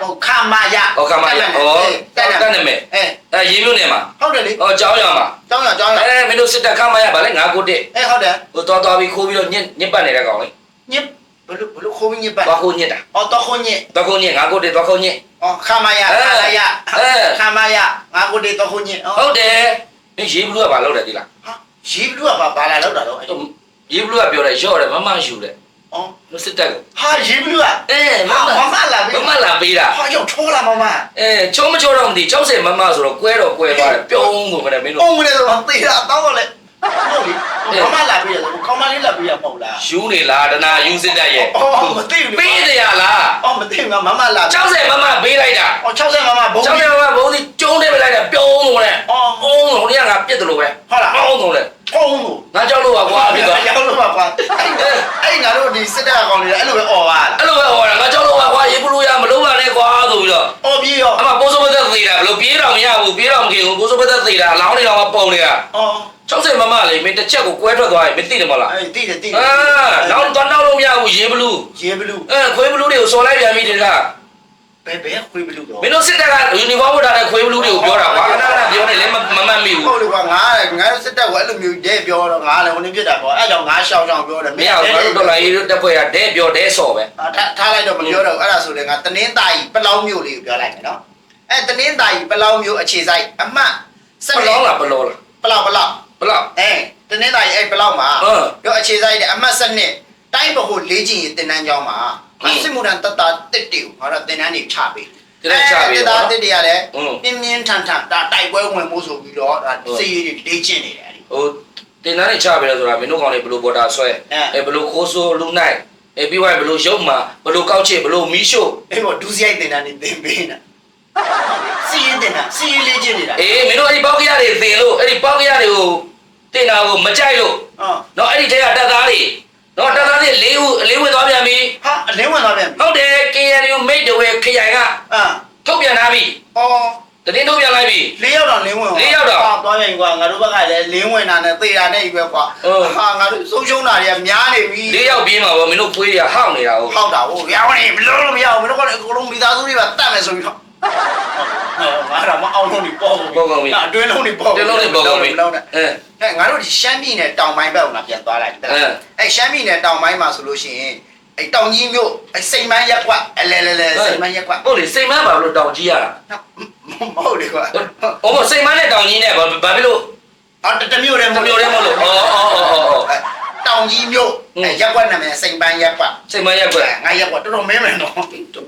A: ဟိုခမာယ
B: ဟောခမရဟော
A: တက်
B: တက်
A: တယ်
B: နေမယ်
A: အဲ
B: အဲရေးမြို့နေမှာ
A: ဟုတ်တယ်လေ
B: ဟောကြောင်းရမှာ
A: ကျောင်းရကျောင်းရ
B: အဲမင်းတို့စစ်တပ်ခမရပါလေ9ကိုတက်
A: အဲဟုတ်တယ်
B: ဟိုတော်တော်ပြီးခိုးပြီးတော့ညစ်ညစ်ပတ်နေတဲ့ကောင်လေ
A: ညစ်ဘယ်လိုဘယ်လိုခိုးပြီးညစ်ပတ်
B: ဘာခိုးညစ်တာ
A: အော်တော့ခိုးညစ်
B: တော်ခိုးညစ်9ကိုတက်တော်ခိုးညစ်
A: အော်ခမာယ
B: အဲ
A: ခမာယ
B: အဲ
A: ခမာယငါကိုတေတော့ခိုးညစ်အော်
B: ဟုတ်တယ်မင်းရေးဘလူးကဘာလုပ်တယ်ဒီလား
A: ဟာရီဘလူးကဘာဘာလာလောက်တာတော့
B: ရေးဘလူးကပြောတယ်ရော့တယ်မမယူတယ်
A: အော်
B: မစစ်တပ်ကို
A: ဟာရီဘလူးက
B: အဲမ
A: ဟာ
B: မ
A: မမလာပြီ
B: မမလာပေးတာ
A: ဟာရောက်ထိုးလာမမ
B: အဲချုံမချုံတော့မသိ60မမဆိုတော့ကွဲတော့ကွဲသွားတယ်ပြုံးကုန်တယ်မင်းတို့
A: ပုံမလဲဆိုတော့သေတာတောင်းတော့လေ ဟုတ်လေမမလာပြီဆိုခေါမလေးလာပြီရမဟုတ်လား
B: ယူနေလားတနာယူစစ်တပ်ရဲ့
A: အော်မသိဘူး
B: ပေးတယ်ရလား
A: အော်မသိဘူးငါမမလာ
B: 60မမပေးလိုက်တာ
A: အော်60မမဘုံ
B: 60မမဘုံဒီကျုံးနေပလိုက်တာပြုံးကုန်တယ်
A: အော်
B: အုံးကုန်ဒီကငါပြစ်တယ်လို့ပဲ
A: ဟုတ်လား
B: အုံးကုန်တယ်
A: ဖုံးလို့
B: ငါကြောက်လို့ပါကွာဖြစ်သွား
A: ရောက်လို့ပါကွာအဲ့အဲ့ငါတို့ဒီစစ်တပ်ကောင်တွေအဲ့လိုပဲអော်ပါလား
B: အဲ့လိုပဲဟောတာငါကြောက်လို့ပါကွာရေပလူရမလုံးပါနဲ့ကွာဆိုပြီးတော့
A: អော်ပြီးရော
B: အမပိုးစိုးပသက်သေးတာဘလို့ပြေးတော့မရ ဘူးပြေးတော့မခင်ဘူးပိုးစိုးပသက်သေးတာအလောင်းတွေတော့မပုံနေတာ
A: အော်
B: 60မမလေးမင်းတစ်ချက်ကိုကွဲထွက်သွားရင်မသိတယ်မလား
A: အဲ့တိတယ်တိတယ်
B: အာနောက်တော့နောက်လို့မရဘူးရေဘလူး
A: ရေဘလူး
B: အဲခွေးဘလူးတွေကိုစော်လိုက်ပြန်ပြီတက
A: ဘယ်ဘယ်ခွေးဘလူးတော့
B: မင်းတို့စစ်တပ်ကယူနီဖောင်းဝတ်ထားတဲ့ခွေးဘလူးတွေကိုပြောတာကွာခဏခဏပြောနေလဲမမမှတ်မိဘူး
A: ဟုတ်လေကွာငါငါစစ်တပ်ကအဲ့လိုမျိုးဒဲပြောတော့ငါလည်းဟိုနေဖြစ်တာပေါ့အဲ့ကြောင့်ငါရှောင်းရှောင်းပြောတယ်
B: မရဘူးငါတို့ဒေါ်လာရေးတက်ဖွဲ့ကဒဲပြောဒဲစော်ပဲ
A: ထားထားလိုက်တော့မပြောတော့အဲ့ဒါဆိုလည်းငါတနင်းသားကြီးပလောင်းမျိုးလေးကိုပြောလိုက်မယ်နော် အဲ့တနင်းသားကြီးပလောင်းမျိုးအခြေဆိုင်အမှတ်စ
B: ပလောင်းလားပလောလား
A: ပလောင်းပလောင်း
B: ပလောင်း
A: အဲတနင်းသားကြီးအဲ့ပလောင်းမှာ
B: ဟမ်
A: ပြောအခြေဆိုင်တဲ့အမှတ်စနစ်တိုင်းဘဟုလေးချင်ရင်တင်တန်းကြောင်းမှာ
B: ဟမ်
A: စစ်မှုထမ်းတတတစ်တီကိုငါတို့တင်တန်းနေချပေး
B: ဒီလက်ချပြီး
A: အဲ့
B: တော့
A: ဒါတစ်တီကလည်း
B: ဟွန်း
A: ပြင်းပြင်းထန်ထန်ဒါတိုက်ပွဲဝင်မှုဆိုပြီးတော့ဒါ
B: ဟုတ်
A: စီးရီတွေလေးချင်နေတယ်အဲ့ဒီ
B: ဟိုတင်တန်းနေချပြီးတော့ဆိုတာမင်းတို့ကောင်တွေဘလို့ပေါ်တာဆွဲ
A: အဲ
B: အဲဘလို့ခိုးဆိုးလူနိုင်အဲပြီးသွားဘလို့ရုပ်မှာဘလို့ကောက်ချစ်ဘလို့မီးရှို့
A: အဲ့ဘောဒူးစရိုက်တင်တန်းနေတင်ပေးနေတာ စီးရီတင်တန်းစီးရီလေးချင်နေတာ
B: အေးမင်းတို့အဲ့ဒီပေါက်ကရတွေသင်လို့အဲ့ဒီပေါက်ကရတွေကိုတင်တာကိုမကြိုက်လို့
A: အော်
B: နော်အဲ့ဒီထဲကတက်သားတွေနော်တက်သားတွေလေးဦးလေးဝင်သွားပြန်ပြီ
A: ဟာအလင်းဝင်သွားပြန်ပြီ
B: ဟုတ်တယ် KNU မိတ်တဝဲခရိုင်က
A: အာ
B: ထုတ်ပြန်ထားပြီ
A: အော်
B: တတင်းထုတ်ပြန်လိုက်ပြီ
A: လေးရောက်တော့လင်းဝင်
B: လေးယောက်တော့
A: ဟာသွားပြန်ကွာငါတို့ဘက်ကလည်းလင်းဝင်တာနဲ့သေတာနဲ့ကြီးပဲကွာ
B: ဟုတ်
A: ဟာငါတို့ဆုံးရှုံးတာတွေကများနေပြီ
B: လေးယောက်ပြေးမှာပေါ့မင်းတို့ခွေးတွေကဟောက်နေတာဟုတ်
A: ဟောက်တာဟုတ်ရောင်းနေမလို့လို့မရဘူးမင်းတို့ကလည်းအကုန်လုံးမိသားစုတွေပါတတ်မယ်ဆိုပြီးတော့ ငါတော့မအောင်လို့ဒီပေါ့
B: ပေါ့ကောင်းပြီ
A: အတွင်းလုံးတွေပေါ့
B: တင်းလုံးတွေပေါ့ကောင်းပြီ
A: လုံးနဲ့
B: အဲ
A: ဟဲ့ငါတို့ဒီရှမ်းပြည်နယ်တောင်ပိုင်းဘက်ကိုငါပြန်သွားလိုက်တယ်
B: အဲ
A: အဲရှမ်းပြည်နယ်တောင်ပိုင်းမှာဆိုလို့ရှိရင်အဲတောင်ကြီးမြို့အဲစိန်မန်းရက်ကွက်အလဲလဲလဲစိန်မန်းရက်ကွက်
B: ဟုတ်လေစိတ်မန်းပါလို့တောင်ကြီးရတာ
A: မဟုတ်လေကွာ
B: ဟိုစိတ်မန်းနဲ့တောင်ကြီးနဲ့ဘာဘာဖြစ်လို့
A: အော်တမျိုးတည်း
B: တမျိုးတည်းမဟုတ်လို့ဩဩဩဩဩ
A: တောင်ကြီးမြို့အဲရက်ကွက်နာမည်စိန်ပန်းရက်ကွက်
B: စိတ်မန်းရက်ွက်
A: ငါရက်ကွက်တော်တော်မင်းမယ်နော်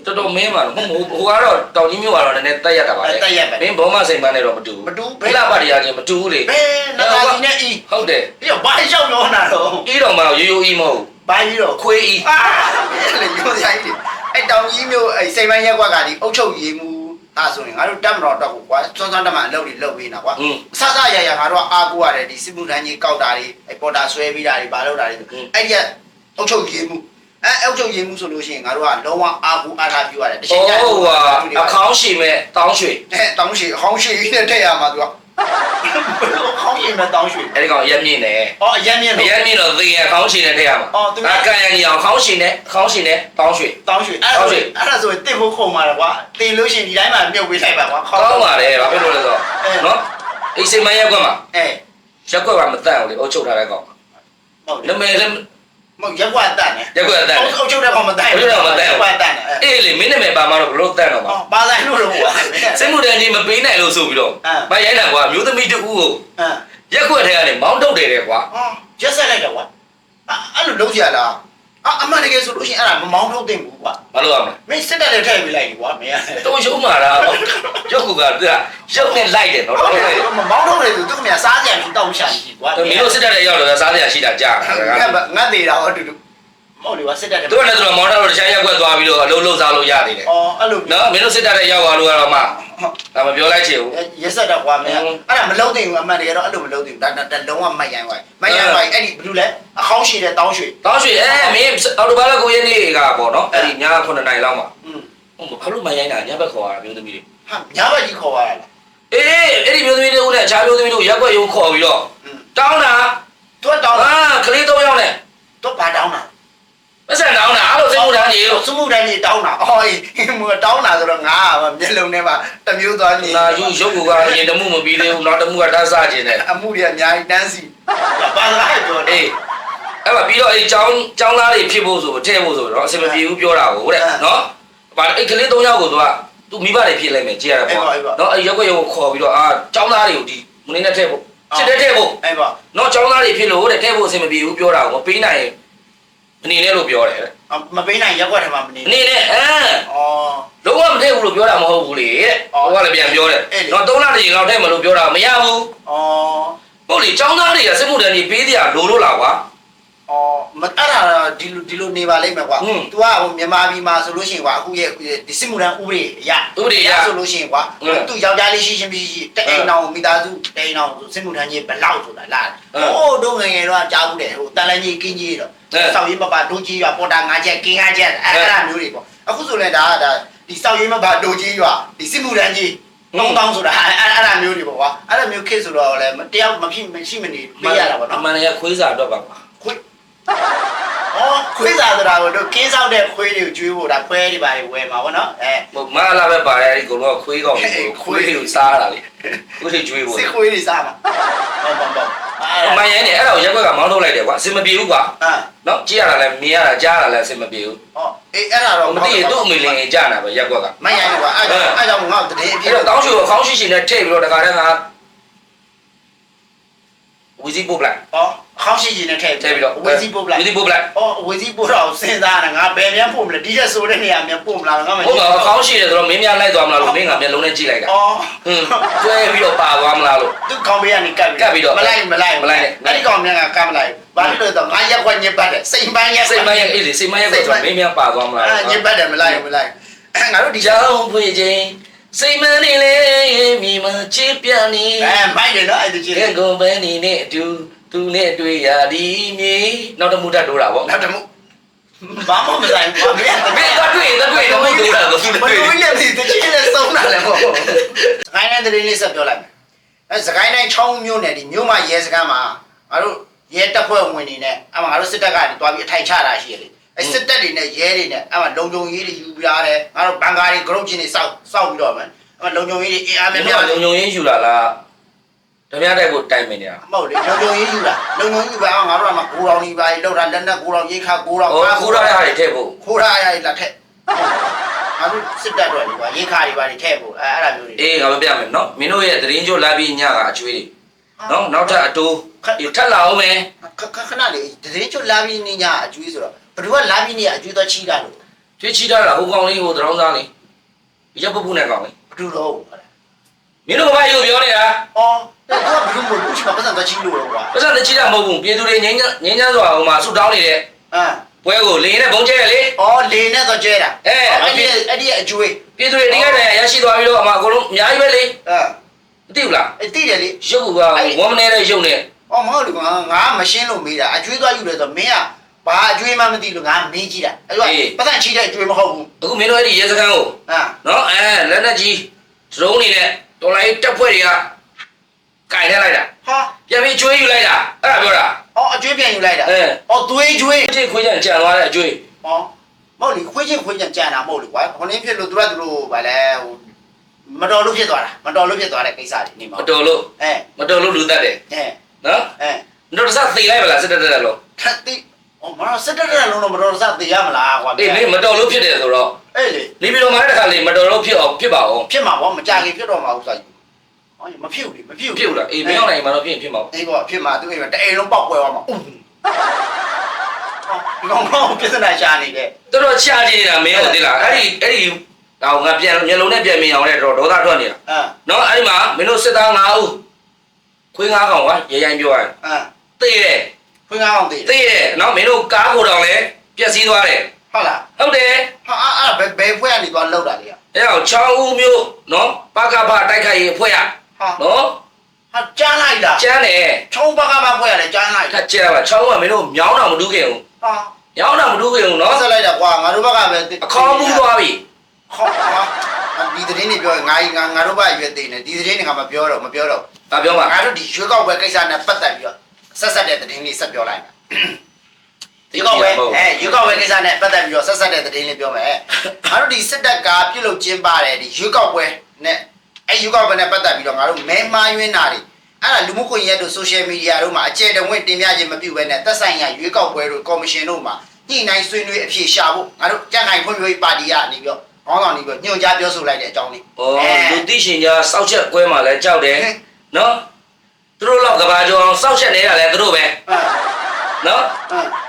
B: တော်တော်မင်းပါတော့ဟိုဟိုကတော့တောင်ကြီးမြို့ကတော့နည်းနည်းတက်ရက်တာပါလေ
A: တက်ရက်ပဲ
B: မင်းဘောမစိတ်မန်းနဲ့တော့မတူဘူး
A: မတူဘူး
B: ဘယ်လာပါတရားချင်းမတူဘူးလေ
A: ဘယ်နာသာကြီးနဲ့ဤ
B: ဟုတ်တယ်
A: ပြီးတော့ဘာလျှောက်ပြောတာတော့
B: အေးတော်မရိုးရိုးအီးမဟုတ်
A: ဘာပြီးတော့
B: ခွေးအီး
A: အာလေပြောစရာကြီးအဲတောင်ကြီးမြို့အဲစိန်ပန်းရက်ကွက်ကဒီအုတ်ချုပ်ရေးမှု အဲဆိုရင်ငါတို့တက်မတော်တော့ကိုကွာစွန်းစွန်းတက်မှအလုပ်တွေလုပ်ပေးနေတာကွာ
B: อืม
A: စစရရငါတို့ကအားကိုးရတယ်ဒီစစ်မှုထမ်းကြီးကောက်တာတွေအဲပေါ်တာဆွဲပြီးတာတွေဘာလုပ်တာတွေအဲ့ဒီကအုတ်ချုပ်ရေးမှုအဲအုတ်ချုပ်ရေးမှုဆိုလို့ရှိရင်ငါတို့ကလုံးဝအားကိုးအားထားပြုရတယ်တစ်ချိန်ကျရင်
B: ဟိုဟာအခေါင်းရှိမဲ့တောင်းရွှေ
A: အဲတောင်းရှိအဟောင်းရှိကြီးနဲ့ထည့်ရမှာသူက ခေါင်းရှိမဲ့တောင်းရှိ
B: အဲ့ဒီကောင်ရက်မြင့်တယ်
A: အော်အရင်မြင်
B: မ
A: လို့
B: ရက်မြင့်တော့သေရခေါင်းရှိနဲ့ထည့်ရမှာ
A: အော်သူ
B: အကန်ရကြီးအောင်ခေါင်းရှိနဲ့ခေါင်းရှိနဲ့တောင်းရွှေ
A: တောင်းရှိအဲ့ဒါဆိုရင်အဲ့ဒါဆိုရင်တစ်ဖို့ခုံပါလေကွာတင်လို့ရှိရင်ဒီတိုင်းမှာမြုပ်ပေးလိုက်ပါကွာ
B: ကောင်းပါတယ်ဘာဖြစ်လို့လဲဆိုတော့နော်အိစိတ်မရက်ကွက်မှာ
A: အဲ
B: ရက်ကွက်ကမတန့်ဘူးလေအုတ်ချုပ်ထားတဲ့ကောင်
A: ဟုတ်
B: နမဲလည်း
A: မဟုတ်ရက်ကွက်တန်တယ်
B: ရက်ကွက်တန့်တယ်
A: အုတ်ချုပ်တဲ့ကောင်မတန်ရက်ကွက်တန်တယ်
B: အေးလေမင်းနာမည်ပါမှတော့ဘလို့တန့်တော့မှာ
A: အော်ပါဆိုင်လို့တော့ကွာ
B: စစ်မှုတန်းကြီးမပေးနိုင်လို့ဆိုပြီးတော့
A: အဲ
B: မရိုက်တာကွာမျိုးသမီးတူဦးကို
A: အဲ
B: ရက်ကွက်ထဲကနေမောင်းထုတ်တယ်တဲ့ကွာ
A: အော်ရက်ဆက်လိုက်တော့ကွာအဲ့လိုလုံးကြလား
B: ဟ
A: အအမှန်တကယ်ဆိုလို့ရှိရင်အဲ့ဒါမမောင်းထုတ်တင်ဘူးကွာ
B: ဘာလို့ရမလဲ
A: မင်းစစ်တပ်လည်းထည့်ပေးလိုက်ပြီကွာမင်းက
B: တော့ရုံမာတာရုပ်ကသူကရုပ်နဲ့လိုက်တယ်နော်
A: ဟုတ်
B: တော့
A: ကဲ့
B: လိုက်
A: မမောင်းထုတ်တယ်ဆိုသူကမြန်စားကြံပြီးတောင်းရှာရှိကွာ
B: မင်းတို့စစ်တပ်ရဲ့ရောက်တော့စားစရာရှိတာကြားတာ
A: ငါငါသေးတာဟောတူတူမ ဟုတ်လေပါစစ်တပ်တယ်
B: သူတို့လည်းဆိုတော့မော်တာတို့တခြားရက်ွက်သွားပြီးတော့အလုံးလုံးစားလို့ရသေးတယ်
A: အော်အဲ့လို
B: နော်မင်းတို့စစ်တပ်တဲ့ရောက်သွားလို့ကတော့မှဒါမပြောလိုက်ချင်ဘူး
A: ရက်ဆက်တော့ကွာမင်းအဲ့ဒါမလုံးသိဘူးအမှန်တကယ်တော့အဲ့လိုမလုံးသိဘူးဒါတလုံးဝမိုက်ရိုင်းသွားမိုက်ရိုင်းသွားအဲ့ဒီဘလူးလဲအခေါင်းရှည်တဲ့တောင်းရွှေ
B: တောင်းရွှေအဲမင်းအော်တိုဘားလက်ကိုရင်းနေကပေါ့နော်အဲ့ဒီည9နာရီလောက်မှာဟုတ်ဘာလို့မိုက်ရိုင်းတာညဘက်ခေါ်ရတာမျိုးသမီးတွေ
A: ဟာညဘက်ကြီးခေါ်ရတာ
B: အေးအဲ့ဒီမျိုးသမီးတွေကလည်းအခြားမျိုးသမီးတို့ရက်ွက်ရုံခေါ်ပြီးတော့တောင်းတာ
A: တွတ်တောင်းတာ
B: အာကလေး၃ယောက်နဲ့
A: တွတ်ပါတောင်းတာ
B: မဆက်တောင်းတာအဲ့လိုစိတ်မှုတန်းကြီးလို့
A: စမှုတိုင်းကြီးတောင်းတာအော်မတောင်းတာဆိုတော့ငါကမျက်လုံးထဲမှာတမျိုးသွားနေ
B: နာယူရုပ်ကရင်တမှုမပြီးသေးဘူးနောက်တမှုကတန်းစားခြင်းနဲ့
A: အမှုတွေအများကြီးတန်းစီဘာသာရေးပြောတယ်
B: အေးအဲ့မှာပြီးတော့အဲ့ចောင်းចောင်းသားတွေဖြစ်ဖို့ဆိုထည့်ဖို့ဆိုတော့အစမပြေဘူးပြောတာကိုတဲ့နော်ဘာအဲ့ကလေး၃ယောက်ကိုသူကသူမိဘတွေဖြစ်လိုက်မယ်ကြည့်ရတာပေါ့နော်အဲ့ရက်ွက်ရုံခေါ်ပြီးတော့အာចောင်းသားတွေကိုဒီမင်းနဲ့ထည့်ဖို့စစ်တဲ့ထည့်ဖို့
A: အဲ့ပါ
B: နော်ចောင်းသားတွေဖြစ်လို့တဲ့ထည့်ဖို့အစမပြေဘူးပြောတာကိုမပေးနိုင် အနေနဲ့လို့ပြောတယ်တဲ့
A: မပေးနိုင်ရက်ွက်တယ်မှာမနေ
B: အနေနဲ့အဲ
A: အော်
B: လုံးဝမထည့်ဘူးလို့ပြောတာမဟုတ်ဘူးလေတဲ့ဟိုကလည်းပြန်ပြောတယ်နော်၃လတည်းလောက်ထည့်မလို့ပြောတာမရဘူး
A: အော်
B: ဟုတ်လေចောင်းသားတွေကစစ်မှုတန်းကြီးပေးစရာလိုလို့လားကွာ
A: အော်မအဲ့ဒါဒီလိုဒီလိုနေပါလိမ့်မယ်ကွာ
B: ဟွန်း
A: तू ကဟိုမြန်မာပြည်မှာဆိုလို့ရှိရင်ကွာအခုရဲ့ဒီစစ်မှုရန်ဥပဒေအရ
B: ဥပဒေအရ
A: ဆိုလို့ရှိရင်ကွာ
B: ဟွန်း
A: သူယောက်ျားလေးရှိချင်းမရှိရှိတအိမ်အောင်မိသားစုတအိမ်အောင်စစ်မှုထမ်းကြီးဘယ်လောက်ဆိုတာလား
B: ဟမ်
A: ဟိုတို့ငယ်ငယ်တော့ကြားဘူးတယ်ဟိုတန်လန်းကြီးကင်းကြီးတော့
B: ဟမ်
A: စောက်ရင်းမပါဒိုးကြီးရွာပေါ်တာငါချက်ကင်းငါချက်အဲ့
B: ဟမ်
A: အဲ့ဒါမျိုးတွေပေါ့အခုဆိုလည်းဒါကဒါဒီစောက်ရင်းမပါဒိုးကြီးရွာဒီစစ်မှုထမ်းကြီး
B: ဟွန်း
A: သုံးတောင်းဆိုတာအဲ့အဲ့အဲ့ဒါမျိုးတွေပေါ့ကွာအဲ့ဒါမျိုးခေတ်ဆိုတော့လည်းတယောက်မဖြစ်မရှိမနေပေးရတာပေါ့နော်
B: အမှန်တရားခွေးစာတော့ပါကွာ
A: ခွေး အော်ခွေးစားဆိုတာကိုတို့ကင်းဆောင်တဲ့ခွေးတွေကိုကျွေးဖို့ဒါခွဲတွေပါဝယ်မှာပေါ့နော်အဲ
B: ဟိုမလာပဲပါတယ်အဲ့ဒီကိုတော့ခွေးကောင်ကိုခွေးတွေကိုစားတာလေခွေးတွေကျွေးဖို့
A: စစ်ခွေးတွေစားမှာဟုတ်ပါပါအဲ့
B: အမှန်ရင်းနေအဲ့ဒါကိုရက်ွက်ကမောင်းထုတ်လိုက်တယ်ကွာအစင်မပြေဘူးကွာ
A: အာ
B: နော်ကြည့်ရတာလည်းမြင်ရတာကြားရတာလည်းအစင်မပြေဘူး
A: ဟောအေးအဲ့ဒါတော့
B: မသိရင်သူ့အမေလင်ကြီးကြားနာပဲရက်ွက်က
A: မရိုင်းကွာအဲ့ဒါအဲ့ကြောင့်ငါ့ကိုတည်အပြ
B: အဲ့
A: ည့်
B: တော့တောင်းရွှေကိုခေါင်းရှိရှိနဲ့ထိတ်ပြီးတော့တခါတည်းကဝီစီပုတ်လိုက်
A: ဟော ခေါင်းရှိရှိနဲ့ထည့်
B: ထိတ်ပြီးတော့
A: ဝေစီပုတ်လိုက်
B: ဝီစီပုတ်လိုက်
A: အော်ဝေစီပုတ်တော့စဉ်းစားတာငါဘယ်ပြန်ပို့မလဲဒီရက်ဆိုတဲ့နေရာပြန်ပို့မလားငါမ
B: ဟုတ်ပါခေါင်းရှိတယ်ဆိုတော့မင်းများလိုက်သွားမလားလို့မင်းကမျက်လုံးနဲ့ကြည့်လိုက်တာ
A: အော်
B: ဟွန်းကျွဲပြီးတော့ပါသွားမလားလို့
A: သူခေါင်းပေးကနေကပ်
B: ကပ်ပြီးတော့
A: မလိုက်မလိုက်
B: မလိုက်နဲ့
A: အဲ့ဒီကောင်မြန်ကကပ်မလိုက်ဘာလို့လဲတော့ငါရက်ခွက်ညစ်ပတ်တယ်စိတ်ပန်းရက်
B: စိတ်မရက်အေးလေစိတ်မရက်ဆိုတော့မင်းများပါသွားမလား
A: အဲ့ညစ်ပတ်တယ်မလိုက်မလိုက်ငါတို့ဒီ
B: ဒီကြောင်ဖွေခြင်းစိတ်မနေလေမြေမချစ်ပြနေ
A: အဲမိုက်တယ်နော်အဲ့ဒီချင်း
B: ကဲကုန်ပဲနေနဲ့အတူ သူနဲ့တွေ့ရဒီမြေနောက်တမှုတတ်တိုးတာဗော
A: နောက်တမှုဘာမှမဆိုင်ဘူးမင်း
B: မင်းကတွေ့ရင်တွေ့တော့မတိုးတာကိုသူ
A: မ
B: တွေ့
A: လို့လည်းဒီတချင်းနဲ့စုံတာလည်းပေါ့စကိုင်းတိုင်းသတင်းလေးဆက်ပြောလိုက်မယ်အဲစကိုင်းတိုင်းချောင်းမြို့နယ်ဒီမြို့မရဲစခန်းမှာငါတို့ရဲတပ်ဖွဲ့ဝင်တွေနဲ့အမှငါတို့စစ်တပ်ကနေတွားပြီးအထိုင်ချတာရှိရလေအဲစစ်တပ်တွေနဲ့ရဲတွေနဲ့အမှလုံခြုံရေးတွေယူပြရတယ်ငါတို့ဘန်ကာတွေဂရုတ်ချင်းတွေစောက်စောက်ပြီးတော့မယ်အမှလုံခြုံရေးတွေအင်အား
B: မ
A: များ
B: င်းက
A: များ
B: လုံုံရင်းယူလာလား ဓမြတိုက်ကိုတိုင်မနေတာ
A: မဟုတ်လေလုံခြုံရေးယူတာလုံခြုံရေးပါအောင်ငါတို့ကမှကိုတော်ကြီးပါလောက်တာလက်နဲ့ကိုတော်ရေးခါကိုတော်
B: ဟောခုရရတဲ့ထည့်ဖို့
A: ခိုးရရလက်ထက်ငါတို့စစ်တပ်တွေကွာရေးခါတွေပါထည့်ဖို့အဲအဲ့ဒါမျိုးတွေ
B: အေးငါပြပြမယ်နော်မင်းတို့ရဲ့သတင်းကြိုလာပြီးညကအကျွေးတွေနော်နောက်ထပ်အတိုးထပ်လာအောင်မယ်
A: ခခခဏလေးတရေချွတ်လာပြီးနေညာအကျွေးဆိုတော့ဘယ်သူကလာပြီးနေအကျွေးတော့ချီးတာလို့
B: ကျွေးချီတာဟိုကောင်လေးဟိုသရောင်းသားလေးရပ်ပုတ်ပုနဲ့ကောင်လေး
A: ဘယ်သူတော့
B: မင်းတို့ဘာယူပြောနေတာ
A: အော်တော့ဘယ်သူမလို့ချီမပတ်စံတော့ချီလို့တော့ကွာ
B: ပတ်စံလက်ချီတာမဟုတ်ဘူးပြည်သူတွေငင်းငင်းချမ်းစွာဟိုမှာဆူတောင်းနေတဲ့
A: အမ်
B: ပွဲကိုလေနဲ့ဘုံကျဲလေ
A: အော်လေနဲ့တော့ကျဲတာ
B: အဲ
A: အဲ့ဒီအဲ့ဒီအကျွေး
B: ပြည်သူတွေဒီကတည်းကရရှိသွားပြီးတော့အမအကုန်လုံးအများကြီးပဲလေ
A: အဲ
B: မသိဘူးလား
A: အတိတယ်လေ
B: ရုပ်ကဝမ်းမနေတဲ့ရုပ်နဲ့
A: အော်မဟုတ်လေကွာငါမရှင်းလို့မေးတာအကျွေးသွားယူတယ်ဆိုမင်းကဘာအကျွေးမှမသိလို့ငါမင်းကြည့်တာအဲ့တော့ပတ်စံချီတဲ့အကျွေးမဟုတ်ဘူး
B: အခုမင်းတို့အဲ့ဒီရဲစခန်းကို
A: အာ
B: နော်အဲလက်နက်ကြီးဒရုန်းနေနဲ့ တော်လိုင်းတက်ဖွဲ့တွေကကင်ထဲလိုက်တာ
A: ဟာ
B: ပြန်ပြီးကျွေးယူလိုက်တာအဲ့ဒါပြောတာ
A: အော်အကျွေးပြန်ယူလိုက်တာ
B: အဲ
A: အော်သွေးကျွေး
B: တိတ်ခွေးချန်ကြံသွားတဲ့အကျွေး
A: ဟောမဟုတ်လေခွေးချင်းခွေးချင်းကြံတာမဟုတ်လေကွာခொင်းဖြစ်လို့သူကသူတို့ဗာလဲဟိုမတော်လို့ဖြစ်သွားတာမတော်လို့ဖြစ်သွားတဲ့ကိစ္စတွေနေမှာ
B: မတော်လို့
A: အဲ
B: မတော်လို့လူတတ်တယ်
A: အဲ
B: နော်
A: အဲ
B: တို့တစ်စသိလိုက်ပါလားစစ်တက်တက်လို့
A: ထပ်တိဟောမတော်စက်တက်တက်လုံးတော့မတော်စသိရမလားကွာ
B: အေးလေမတော်လို့ဖြစ်တယ်ဆိုတော့
A: အေးလေ
B: နေပြီးတော့မှတစ်ခါလေမတော်လို့ဖြစ်အောင်ဖြစ်ပါအောင်
A: ဖြစ်မှာပေါ့မကြခင်ဖြစ်တော့မှာဥစ္စာကြီးဟောမဖြစ်ဘူးလေမဖြစ်ဘူး
B: ဖြစ်ဘူးလားအေးမင်းအောင်နိုင်မှာတော့ဖြစ်ရင်ဖြစ်မှာပေါ့
A: အေးပေါ့ဖြစ်မှာသူအိမ်မှာတအိမ်လုံးပေါက်ကွဲသွားမှာဥဒီကောင်ကောင်ပြဿနာရှာနေတယ်
B: တော်တော်ချာကြည့်နေတာမင်းဟုတ်သေးလားအဲ့ဒီအဲ့ဒီတော့ငါပြန်မျက်လုံးနဲ့ပြန်မြင်အောင်လဲတော့ဒေါသထွက်နေတာ
A: အမ်
B: နော်အဲ့ဒီမှာမင်းတို့စစ်သား9ဦးခွေး9ကောင်ကွာရေရိုင်းပြောရတယ်
A: အမ်
B: သိတယ်
A: ခွင်းကားအောင်သေးတယ်
B: သိတယ်နော်မင်းတို့ကားကိုတောင်လဲပျက်စီးသွားတယ်
A: ဟုတ်လား
B: ဟုတ်တယ်
A: ဟာအဲ့ ဘယ်ဘယ်ဖွဲ့ကနေသွားလောက်တာလေ
B: အဲ့တော့6ဦးမျိုးနော်ပကဖတိုက်ခိုက်ရေးအဖွဲ့ရ
A: ဟာ
B: နော်
A: ဟာကြားလိုက်တာ
B: ကျန်းတယ်
A: ချုံးပကမဖွဲ့ရတယ်ကြားလိုက်
B: ထက်ကျန်းပါ6ဦးကမင်းတို့မြောင်းတော့မတူးခင်ဘူး
A: ဟာ
B: မြောင်းတော့မတူးခင်ဘူးနော်
A: ဆက်လိုက်တာကွာငါတို့ဘက်ကပဲ
B: အခေါ်မှုသွားပြီ
A: ခေါဟာဒီသတင်းတွေပြောရင်ငါငါငါတို့ဘက်ရွေးသိနေဒီသတင်းတွေငါမပြောတော့မပြောတော့
B: ဒါပြောပါ
A: ငါတို့ဒီရွေးကောက်ပွဲကိစ္စနဲ့ပတ်သက်ပြီးတော့ဆက်ဆက်တဲ့သတင်းလေးဆက်ပြောလိုက်မယ် ရွေးကောက်ပွဲအဲရွေးကောက်ပွဲကိစ္စနဲ့ပတ်သက်ပြီးတော့ဆက်ဆက်တဲ့သတင်းလေးပြောမယ်ငါတို့ဒီစစ်တပ်ကပြုတ်လုကျင်းပါတယ်ဒီရွေးကောက်ပွဲနဲ့အဲရွေးကောက်ပွဲနဲ့ပတ်သက်ပြီးတော့ငါတို့မဲမှားယွင်းတာတွေအဲ့ဒါလူမှုကွန်ရက်တို့ဆိုရှယ်မီဒီယာတို့မှာအကျယ်တဝင့်တင်ပြခြင်းမပြုဘဲနဲ့သက်ဆိုင်ရာရွေးကောက်ပွဲတို့ကော်မရှင်တို့မှာညှိနှိုင်းဆွေးနွေးအဖြေရှာဖို့ငါတို့ကြံ့ခိုင်ဖွံ့ဖြိုးရေးပါတီကနေပြီးတော့ခေါင်းဆောင်နေပြီးတော့ညွှန်ကြားပြောဆိုလိုက်တဲ့အကြောင်းလေး
B: ဩလူသိရှင်ကြားစောက်ချက်ကွဲမှာလဲကြောက်တယ်နော်သူတို့လောက်ကဘာကြောင်စောက်ချက်နေတာလဲသူတို့ပဲ
A: အဲ
B: နော်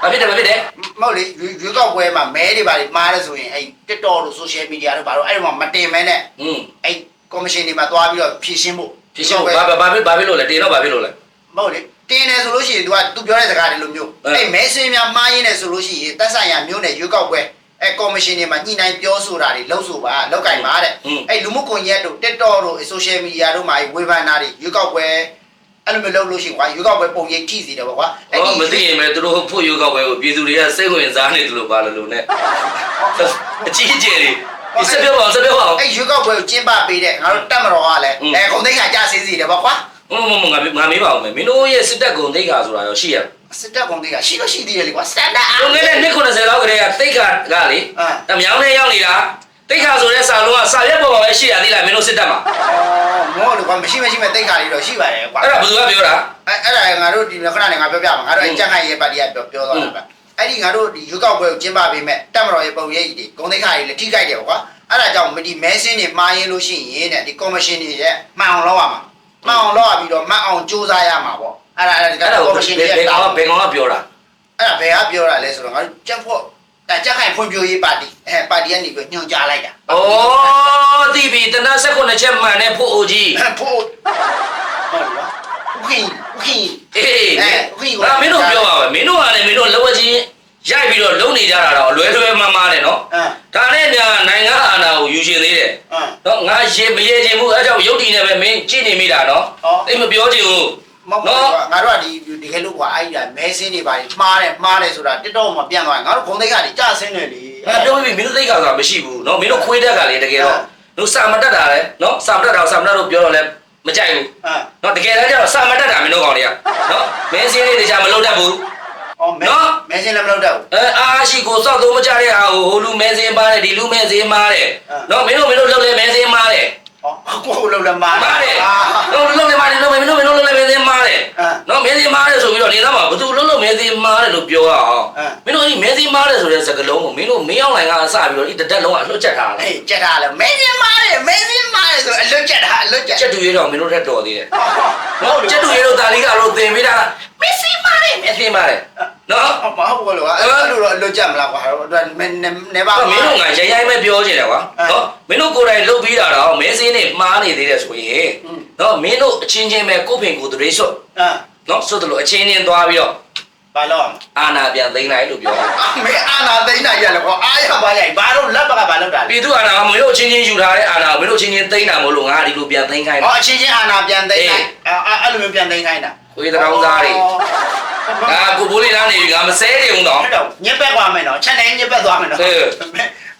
B: ဘာဖြစ်တယ်ဘာဖြစ်တယ်
A: မဟုတ်လေရွေးကောက်ပွဲမှာမဲတွေပါလေမှားတယ်ဆိုရင်အဲ့ TikTok တို့ social media တို့ဘာလို့အဲ့ဒီမှာမတင်မဲနဲ့
B: อืม
A: အဲ့ commission တွေမှာသွားပြီးတော့ဖြည့်ရှင်းဖို့
B: ဖြည့်ရှင်းဘာဘာဘာဘာဖြစ်လို့လဲတင်တော့ဘာဖြစ်လို့လဲ
A: မဟုတ်လေတင်တယ်ဆိုလို့ရှိရင် तू က तू ပြောတဲ့စကားတွေလိုမျိုး
B: အဲ့
A: message များမှားရင်းတယ်ဆိုလို့ရှိရင်တက်ဆိုင်ရာမျိုးနဲ့ရွေးကောက်ပွဲအဲကော်မရှင်တွေမှာညှိနှိုင်းပြောဆိုတာတွေလှုပ်ဆိုပါလောက်ကင်ပါတဲ့အဲလူမှုကွန်ရက်တို့ TikTok တို့ social media တို့မှာဝေဖန်တာတွေရွေးကောက်ပွဲ အဲ့လိုမျိုးလုပ်လို့ရှိရင်ကွာရွေးကောက်ပွဲပုံရိပ်ထိစီတယ်ပေါ့ကွာ
B: ဩမသိရင်ပဲသူတို့ဖို့ယူကောက်ပဲကိုပြည်သူတွေကစိတ်ဝင်စားနေတယ်လို့ပါလို့လို့ ਨੇ အကြီးအကျယ်တွေဒီစက်ပြောပါအောင်စက်ပြောပါအောင်
A: အဲ့ရွေးကောက်ပွဲကိုကျင်းပပေးတဲ့ငါတို့တက်မတော်ကလည်း
B: อืม
A: အဲဂုံသိက္ခာကြဆင်းစီတယ်ပေါ့ကွာ
B: မမမငါငါမေးပါအောင်မယ်မင်းတို့ရဲ့စစ်တပ်ကုံတိတ်ခါဆိုတာရောရှိရ
A: စစ်တပ်ဂုံသိက္ခာရှိလို့ရှိသေးတယ်လေကွာစတန်ဒတ်
B: လွန်ခဲ့တဲ့နှစ်90လောက်ကတည်းကတိတ်ခါကလေ
A: အာ
B: တမြောင်းနဲ့ရောက်နေတာ တိတ်ခါဆိုတဲ့စာလုံးကစာရက်ပေါ်မှာပဲရှိရသေးလားမင်းတို့စစ်တပ်မှာ
A: အော်မောလို့ကွာမရှိမရှိမဲ့သိက္ခာလေးတော့ရှိပါတယ်ကွာ
B: အဲ့ဒါဘယ်သူကပြောတာ
A: အဲ့အဲ့ဒါငါတို့ဒီခဏနေငါပြောပြမှာငါတို့အဲ့ကြက်ခိုင်ရဲ့ပါတီကပြောပြောသွားတာပဲအဲ့ဒီငါတို့ဒီရွေးကောက်ပွဲကိုကျင်းပပေးမဲ့တက်မတော်ရဲ့ပုံရိပ်ကြီးတွေဂုံသိက္ခာတွေလည်းထိခိုက်တယ်ပေါ့ကွာအဲ့ဒါကြောင့်မဒီမဲစင်းတွေမှားရင်လို့ရှိရင်တဲ့ဒီကော်မရှင်တွေရဲ့မှန်အောင်လုပ်ရမှာမှန်အောင်လုပ်ရပြီးတော့မှန်အောင်စူးစမ်းရမှာပေါ့အဲ့ဒါအဲ့ဒါဒီက
B: အဲ့ဒါ
A: ကော်
B: ကို
A: မ
B: ဘ
A: ရှင်တွေ
B: ယ်
A: ရဲ့
B: ဘယ်ကောင်ကဘယ်ကောင်ကပြောတာ
A: အဲ့ဒါဘယ်ကပြောတာလဲဆိုတော့ငါတို့ကြက်ဖို့ ဒါကြက်ခိုင်ဖွံ့ဖြိုးရေးပါတီအဲပါတီကနေပြီးညွှန်ကြားလိုက်တာ
B: ဩတီဗီတနက်16ချက်မှန်တဲ့ဖို့အိုကြီး
A: ဖို့ဟုတ်လားဥခင်ဥခင်
B: အေး
A: အဲ
B: ငါမင်းတို့ပြောပါပဲမင်းတို့ကလည်းမင်းတို့လောကချင်းရိုက်ပြီးတော့လုံနေကြတာတော့လွယ်လွယ်မှားမှားတယ်နော်
A: အဲ
B: ဒါနဲ့ညာနိုင်ငံအာဏာကိုယူရှင်သေးတယ်
A: အဲ
B: နော်ငါရေမရေချင်ဘူးအဲကြောင့်ရုပ်တည်နေပဲမင်းကြည့်နေမိတာနော်
A: ဟော
B: အိမ်မပြောချင်ဘူး
A: မဟုတ်ဘူးငါတို့ကဒီဒီကဲလို့ကွာအဲ့ဒါမဲစင်းတွေပါမှားတယ်မှားတယ်ဆိုတာတစ်တော့မှပြန်သွားငါတို့ဂုံသိက္ခာတွေကြဆင်းတယ်လေ
B: ငါပြောပြီးမင်းတို့သိက္ခာဆိုတာမရှိဘူးနော်မင်းတို့ခွေးတက်ကလေတကယ်တော့တို့စာမတက်တာလေနော်စာမတက်တာစာမတက်လို့ပြောတော့လဲမကြိုက်ဘူး
A: အဲ
B: နော်တကယ်တမ်းကျတော့စာမတက်တာမင်းတို့ကောင်တွေကနော်မင်းစင်းလေးတခြားမလုပ်တတ်ဘူး
A: အော်မဲ
B: နော်
A: မဲစင်းလည်းမလုပ်တော့ဘူး
B: အဲအားရှိကိုစောက်သုံးမကြတဲ့ဟာကိုဟိုလူမဲစင်းမားတယ်ဒီလူမဲစင်းမားတယ်
A: အဲ
B: နော်မင်းတို့မင်းတို့လုပ်လဲမဲစင်းမားတယ်
A: ဟောကိုယ်လုံးလည်းမား
B: မားတယ်
A: အာ
B: တော့လုပ်လဲမားတယ်လုပ်မင်းတို့မင်းတို့လုပ်လဲမဲစင်းမားတယ်
A: အဲ
B: နော်မဲစင်းမားတယ်ဆိုပြီးတော့နေသားမှာဘသူလုံးလုံးမဲစင်းမားတယ်လို့ပြောရအောင်
A: အဲ
B: မင်းတို့အဲ့ဒီမဲစင်းမားတယ်ဆိုတဲ့စကားလုံးကိုမင်းတို့မင်းအောင်လိုင်ကအစပြီးတော့ဒီတက်တက်လုံးကအလွတ်ချက်ထားတယ်
A: အေးကြက်တာလေမဲစင်းမားတယ်မဲစင်းမားတယ်ဆိုအလွတ်ကြက်တာအလွတ်ကြက်
B: ချက်တူရတော့မင်းတို့ထက်တော်သေးတယ်
A: ဟုတ်
B: နော်
A: တယ်
B: ချက်တူရတော့တာလီကတော့သင်ပေးတာမဲစင်းမားတယ်မဲစင်းမားတယ်နော်
A: မဟုတ်ဘူးလို့အဲ့လိုတော့အလွတ်ကြက်မလားကွာတော့မဲနေပါ
B: မင်းတို့ကရိုင်းရိုင်းပဲပြောချင်တယ်ကွာ
A: အဲ
B: နော်မင်းတို့ကိုယ်တိုင်လုပ်ပြီးတာတော့မဲစင်းနဲ့မှားနေသေးတယ်ဆိုရင်
A: อืม
B: နော်မင်းတို့အချင်းချင်းပဲကိုယ့်ဖင်ကိုယ်တရေဆွတ်
A: အာ
B: နော်ဆွတ်တယ်လို့အချင်းချင်းသွားပြီးတော့
A: ဘာလို့
B: အာနာပြန်သိမ်းလိုက်လို့ပြောတယ်
A: မဲအာနာသိမ့်နိုင်ရလေကွာအားရပါရိုက်ဘာလို့လက်ပကဘာလို့တာလဲ
B: ပြည်သူအာနာကမင်းတို့အချင်းချင်းယူထားတဲ့အာနာကိုမင်းတို့အချင်းချင်းသိမ်းတာမဟုတ်လို့ငါဒီလိုပြန်သိမ်းခိုင်း
A: ဟော
B: တာ
A: အချင်းချင်းအာနာပြန်သိမ့်နိုင်အဲ့အဲ့လိုမျိုးပြန်သိမ့်ခိုင်းတာ
B: ခွေးတောင်သားတွေငါကိုဘိုးလေးသားနေပြီငါမဆဲတယ်ဦးတော့
A: အဲ့တော့ညက်ပက်သွားမယ်နော်ချက်နေညက်ပက်သွားမယ်နော်
B: ဟဲ့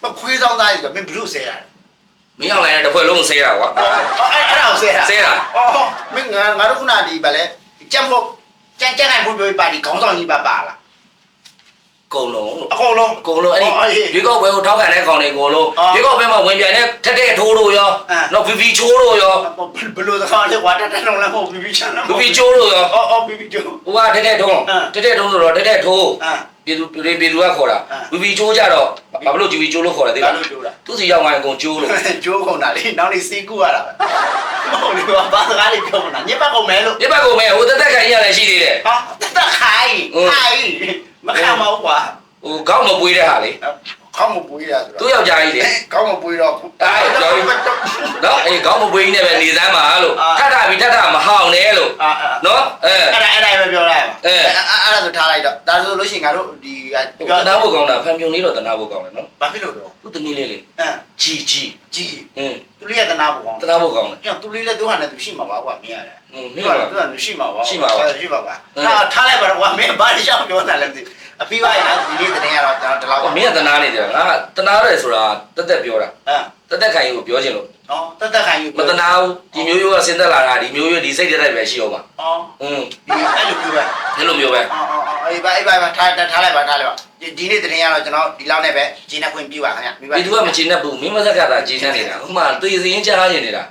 A: မခွေးဆောင်သားကြီးကမင်းဘလို့ဆဲရလဲ
B: မင်းအောင်လိုက်တဲ့တစ်ဖွဲ့လုံးဆဲတာကွာ
A: အော်အဲ့အဲ့ဒါကိုဆဲတာ
B: ဆဲတာ
A: အော်မင်းငါငါတို့ခုနဒီဗလဲကြက်ဖို့ ကြက်ကြက်နိုင်ဖို့ပြောပါဒီခေါင်းဆောင်ကြီးပါပါလား
B: ကုံလုံးလို့
A: အကုန်လုံး
B: အကုန်လုံးအဲ့ဒီ
A: အော်အေး
B: ရွေးကောက်ပွဲကိုထောက်ခံတဲ့ကောင်တွေအကုန်လုံး
A: အော်
B: ရွေးကောက်ပွဲမှာဝင်ပြိုင်တဲ့ထက်တဲ့ထိုးတို့ရော
A: အဲ
B: နော်ဗီဗီချိုးတို့ရော
A: ဘလို့သခါလေးကွာတက်တက်လုံးလည်းမဟုတ်ဘီဘီချန်လည်းမ
B: ဗီ
A: ဟုတ်
B: ဗီချိုးတို့ရော
A: အော်အော်ဘီဘီကျိုး
B: ဟိုကထက်တဲ့ထုံး
A: အဲ
B: ထက်တဲ့ထုံးဆိုတော့ထက်တဲ့ထိုး
A: အာ
B: ပြည်သူပြည်ပြည်သူကခေါ်တာ
A: အဲ
B: ဗီဗီချိုးကြတော့ဘာဖြစ်လို့ဂျီဗီချိုးလို့ခေါ်တယ်သိ
A: ဘာ
B: လား
A: လို့ကျိုးလား
B: သူစီရောက်ဝင်အကုန်ချိုးလို့
A: ကျိုးကုန်တာလေနောက်နေစီးကူရတာပဲမ ဟုတ်လေကွာဘာစကားလေးပြောမလားညက်ပက်ကုန်မယ်လို့
B: ဒီဘက်ကိုမဲဟိုတက်တက်ခိုင်ရလည်းရှိသေးတယ်
A: ဟာတက်ခိုင်
B: ဟုတ်
A: ခိုင်မခံပါဘူးကွာ
B: ဟိုကောင်းမပွေးတဲ့ဟာလေ
A: ခေါင်းမပွေးရဆို
B: သူ
A: တော့
B: ယောက်ျားကြီးလေ
A: ခေါင်းမပွေးတော့
B: နော်အေးကောင်းမပွေးကြီးနဲ့ပဲနေစမ်းပါလို့
A: အာ
B: ထပ်တာပြီးထပ်တာမဟောင်းနဲ့လို့
A: အာအာ
B: နော်အဲ
A: အဲ့ဒါအဲ့ဒါပဲပြောလိုက်ပါ
B: အဲ
A: အဲ့ဒါဆိုထားလိုက်တော့ဒါဆိုလို့ရှိရင်ငါတို့ဒီ
B: တနာဖို့ကောင်းတာဖန်ပြုံလေးတော့တနာဖို့ကောင်းတယ်နော်
A: ဘာဖြစ်လို့တော့
B: သူတနည်းလေးလေ
A: အမ်
B: ជីជី
A: ကြည်
B: အင်း
A: သူလေးကတနာပေါ့
B: တနာဖို့ကောင်းတယ်
A: ညသူလေးလည်းသူဟာနဲ့သူရှိမှာပါကွာမင်းရတယ်
B: ဟင်းမ
A: မ
B: င်း
A: င်း
B: က
A: ကသူကရှိမှာပါ
B: ရှိမှာပါ
A: ရှိပါပါဟာထားလိုက်ပါတော့ကွာမင်းဘာလို့ရှောက်ပြောတာလဲမသိအပြီးပါရင်ဒီနေ့တည်းကတော့ကျွန်တော်ဒီလောက်
B: ဟော မင်းကတနာနေကြတာငါတနာရဲဆိုတာတက်တက်ပြောတာ
A: ဟမ်
B: တက်တက်ခိုင်ကိုပြောချင်လို့
A: ဩတက်တက်ခိုင်ယူ
B: မတနာဘူးဒီမျိုးရိုးကဆင်းသက်လာတာဒီမျိုးရိုးဒီစိတ်တက်ပဲရှိအောင်ပါ
A: ဩอื
B: ม
A: ဒီအဲ့လိုပြောပဲ
B: ဒီလိုမျိုးပဲ
A: ဩဩဩအေးပါအေးပါထားထားလိုက်ပါထားလိုက်ပါဒီနေ့တင်ရတော့ကျွန်တော်ဒီလောက်နဲ့ပဲဂျင်းနဲ့ခွင့်ပြပါခင်ဗျမိဘ
B: ဒီသူကမဂျင်းနဲ့ဘူးမင်းမဆက်ကတာဂျင်းနဲ့နေတာဥမာတေးစင်းချားနေနေတာ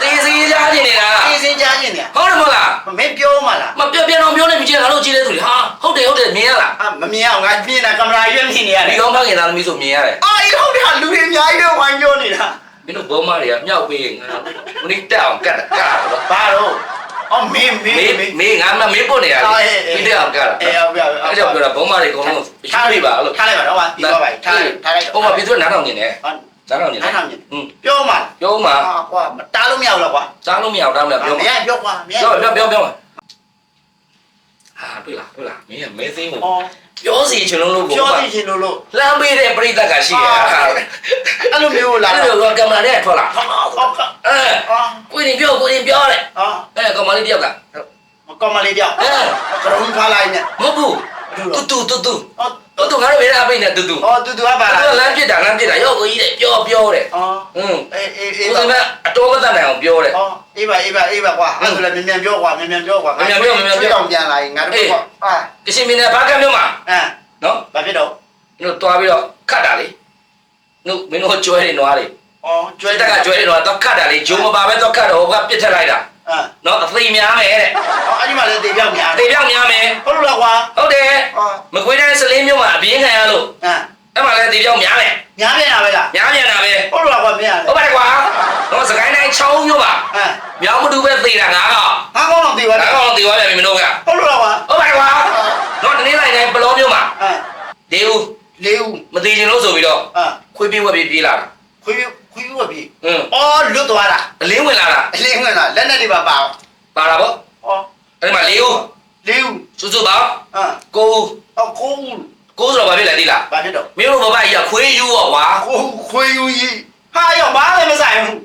B: တေးစင်းချားနေနေတာ
A: တေးစင်းချားနေနေတာ
B: ဟုတ်တယ်မလား
A: မင်းပြောမှလား
B: မပြောပြန်တော့ပြောနေမကြည့်ငါတို့ကြည့်တဲ့သူတွေဟာဟုတ်တယ်ဟုတ်တယ်မြင်ရလား
A: မမြင်အောင်ငါမြင်တာကင်မရာရွက်မြင်နေရတယ်
B: ဒီကောင်းဖခင်သားသမီးဆိုမြင်ရတယ်
A: အာအေးဟုတ်တယ်လူတွေအများကြီးတော့ဝိုင်းပြောနေတာ
B: မင်းတို့ဘောမတွေကမြောက်ပေးငါဦးနေတက်အောင်ကတ်ကတ်
A: ဘာတော့အော်မင်းမင်း
B: မေး
A: မင်း
B: မေးငါမမေးပုတ်နေရတယ်ပြီးတက်အောင်ကတ်
A: အေးဟုတ်ပြီ
B: အဲ့ကြောင့်ပြောတာဘောမတွေအကုန်လုံးရှိပြီပါလို့
A: ထားလိုက်ပါတော့ဟာပြီးတော့ပါထားလိုက်ထားလိုက်
B: ဟိုမှာပြည်သူနားထောင်နေတယ်
A: ဟာ
B: နားထောင်နေတယ်
A: နားထောင်နေ
B: อืม
A: ပြောမှ
B: ပြောမှာ
A: အာကွာမတားလို့မရဘူးလားကွာ
B: ကြားလို့မရအောင်ဒါမှမပြော
A: မ
B: မှာ
A: ရပြောကွာမရ
B: ပြောပြောပြောပြောဟာတွေ့လားတွေ့လားမင်းကမဲသိမ်းကို
A: အော်
B: ပြောစီချင်လို့လို့
A: ပြော
B: ကို
A: သိချင်လို့လို့
B: လမ်းပေးတဲ့ပြိတ္တကရှိရတာ
A: အဲ့လိုမျိုးလာ
B: အဲ့လိုကကင်မရာနဲ့ထွက်လာ
A: ဟောဟော
B: အဲ
A: အာ
B: ကိုရင်ပြောကိုရင်ပြောတယ်
A: အာ
B: အဲကောင်မလေးတယောက်က
A: ကောမလေးပြော
B: အဲ
A: ကရုံးထားလိုက်နဲ့
B: မဟုတ်ဘူးတူတူတူတူ
A: အော်
B: တူတူငါတို့ဘယ်လာပိနေတူတူ
A: အော်တူတူကပါလား
B: သူကလမ်းပြစ်တာလမ်းပြစ်တာရောကိုကြီးတဲ့ပြောပြောတယ်
A: အော်
B: ဟွန်း
A: အေးအေးအေး
B: ကိုစကအတော်မတတ်နိုင်အောင်ပြောတယ်
A: အော်အေးပါအေးပါအေးပါကွာအဲ့ဒါလည်းမြန်မြန်ပြောကွာမြန်မြန်ပြောကွာပြန်လာရင်ငါတို့ကွာအာ
B: ကရှင်မင်းနဲ့ဘာကမျိုးမှာ
A: အဲ
B: နော်
A: ဘာဖြစ်တော့
B: တို့တွားပြီးတော့ခတ်တာလေတို့မင်းတို့ကျွဲနေနွားလေ
A: အော်ကျွဲ
B: ကျွဲတက်ကကျွဲနေနွားတော့ခတ်တာလေဂျုံမပါပဲတော့ခတ်တော့ဟိုကပြစ်ထက်လိုက်တာ
A: အာ
B: နော်အသိများမယ်တဲ့
A: အော်အဲ့ဒီမှာလည်းတေပြောက်များ
B: တေပြောက်များမယ်
A: ဟုတ်လို့လားကွာ
B: ဟုတ်တယ်
A: အော်
B: မကွေးတိုင်းစလင်းမျိုးမှာအပြင်းခံရလို့
A: အာ
B: အဲ့မှာလည်းတေပြောက်များမယ်
A: ညားပြန်လာပဲလား
B: များမြန်တာပဲ
A: ဟုတ်လို့လားကွာမင်းရတယ်
B: ဟုတ်ပါတယ်ကွာတော့စကိုင်းတိုင်းချောင်းမျိုးမှာ
A: အာ
B: မြောင်းမတူပဲသေတာငါက
A: ငါကောင်းတော့တေပါ
B: ဒါ
A: လား
B: ကောင်တေသွားပြန်ပြီမင်းတို့က
A: ဟုတ်လို့လားကွာ
B: ဟုတ်ပါတယ်ကွာတော့တနေ့လိုက်တိုင်းပလောမျိုးမှာ
A: အာ
B: ဒေဦး
A: လေးဦး
B: မသေးချင်လို့ဆိုပြီးတော့
A: အာ
B: ခွေးပြေးဝက်ပြေးပြေးလာတာ
A: ခွေး ခွေးဝက်ပြီ
B: ဟွန်း
A: အော်လွတ်သွားတာ
B: အလင်းဝင်လာတာ
A: အလင်းဝင်လာလက်နဲ့တွေပါပါ
B: ပါလာပေါ့
A: အော်
B: အဲ့ဒီမှာလေးဦး
A: လေးဦး
B: စုစုပေါင်း
A: အာ
B: ကိုဦး
A: အော်ကိုဦး
B: ကိုဆိုတော့ဘာဖြစ်လဲသိလား
A: ဘာဖြစ်တော့
B: မင်းတို့ဘဘကြီးကခွေးယူရောကွာ
A: ကိုခွေးဦးကြီးဟာရောဘာလည်းမဆိုင်ဘူး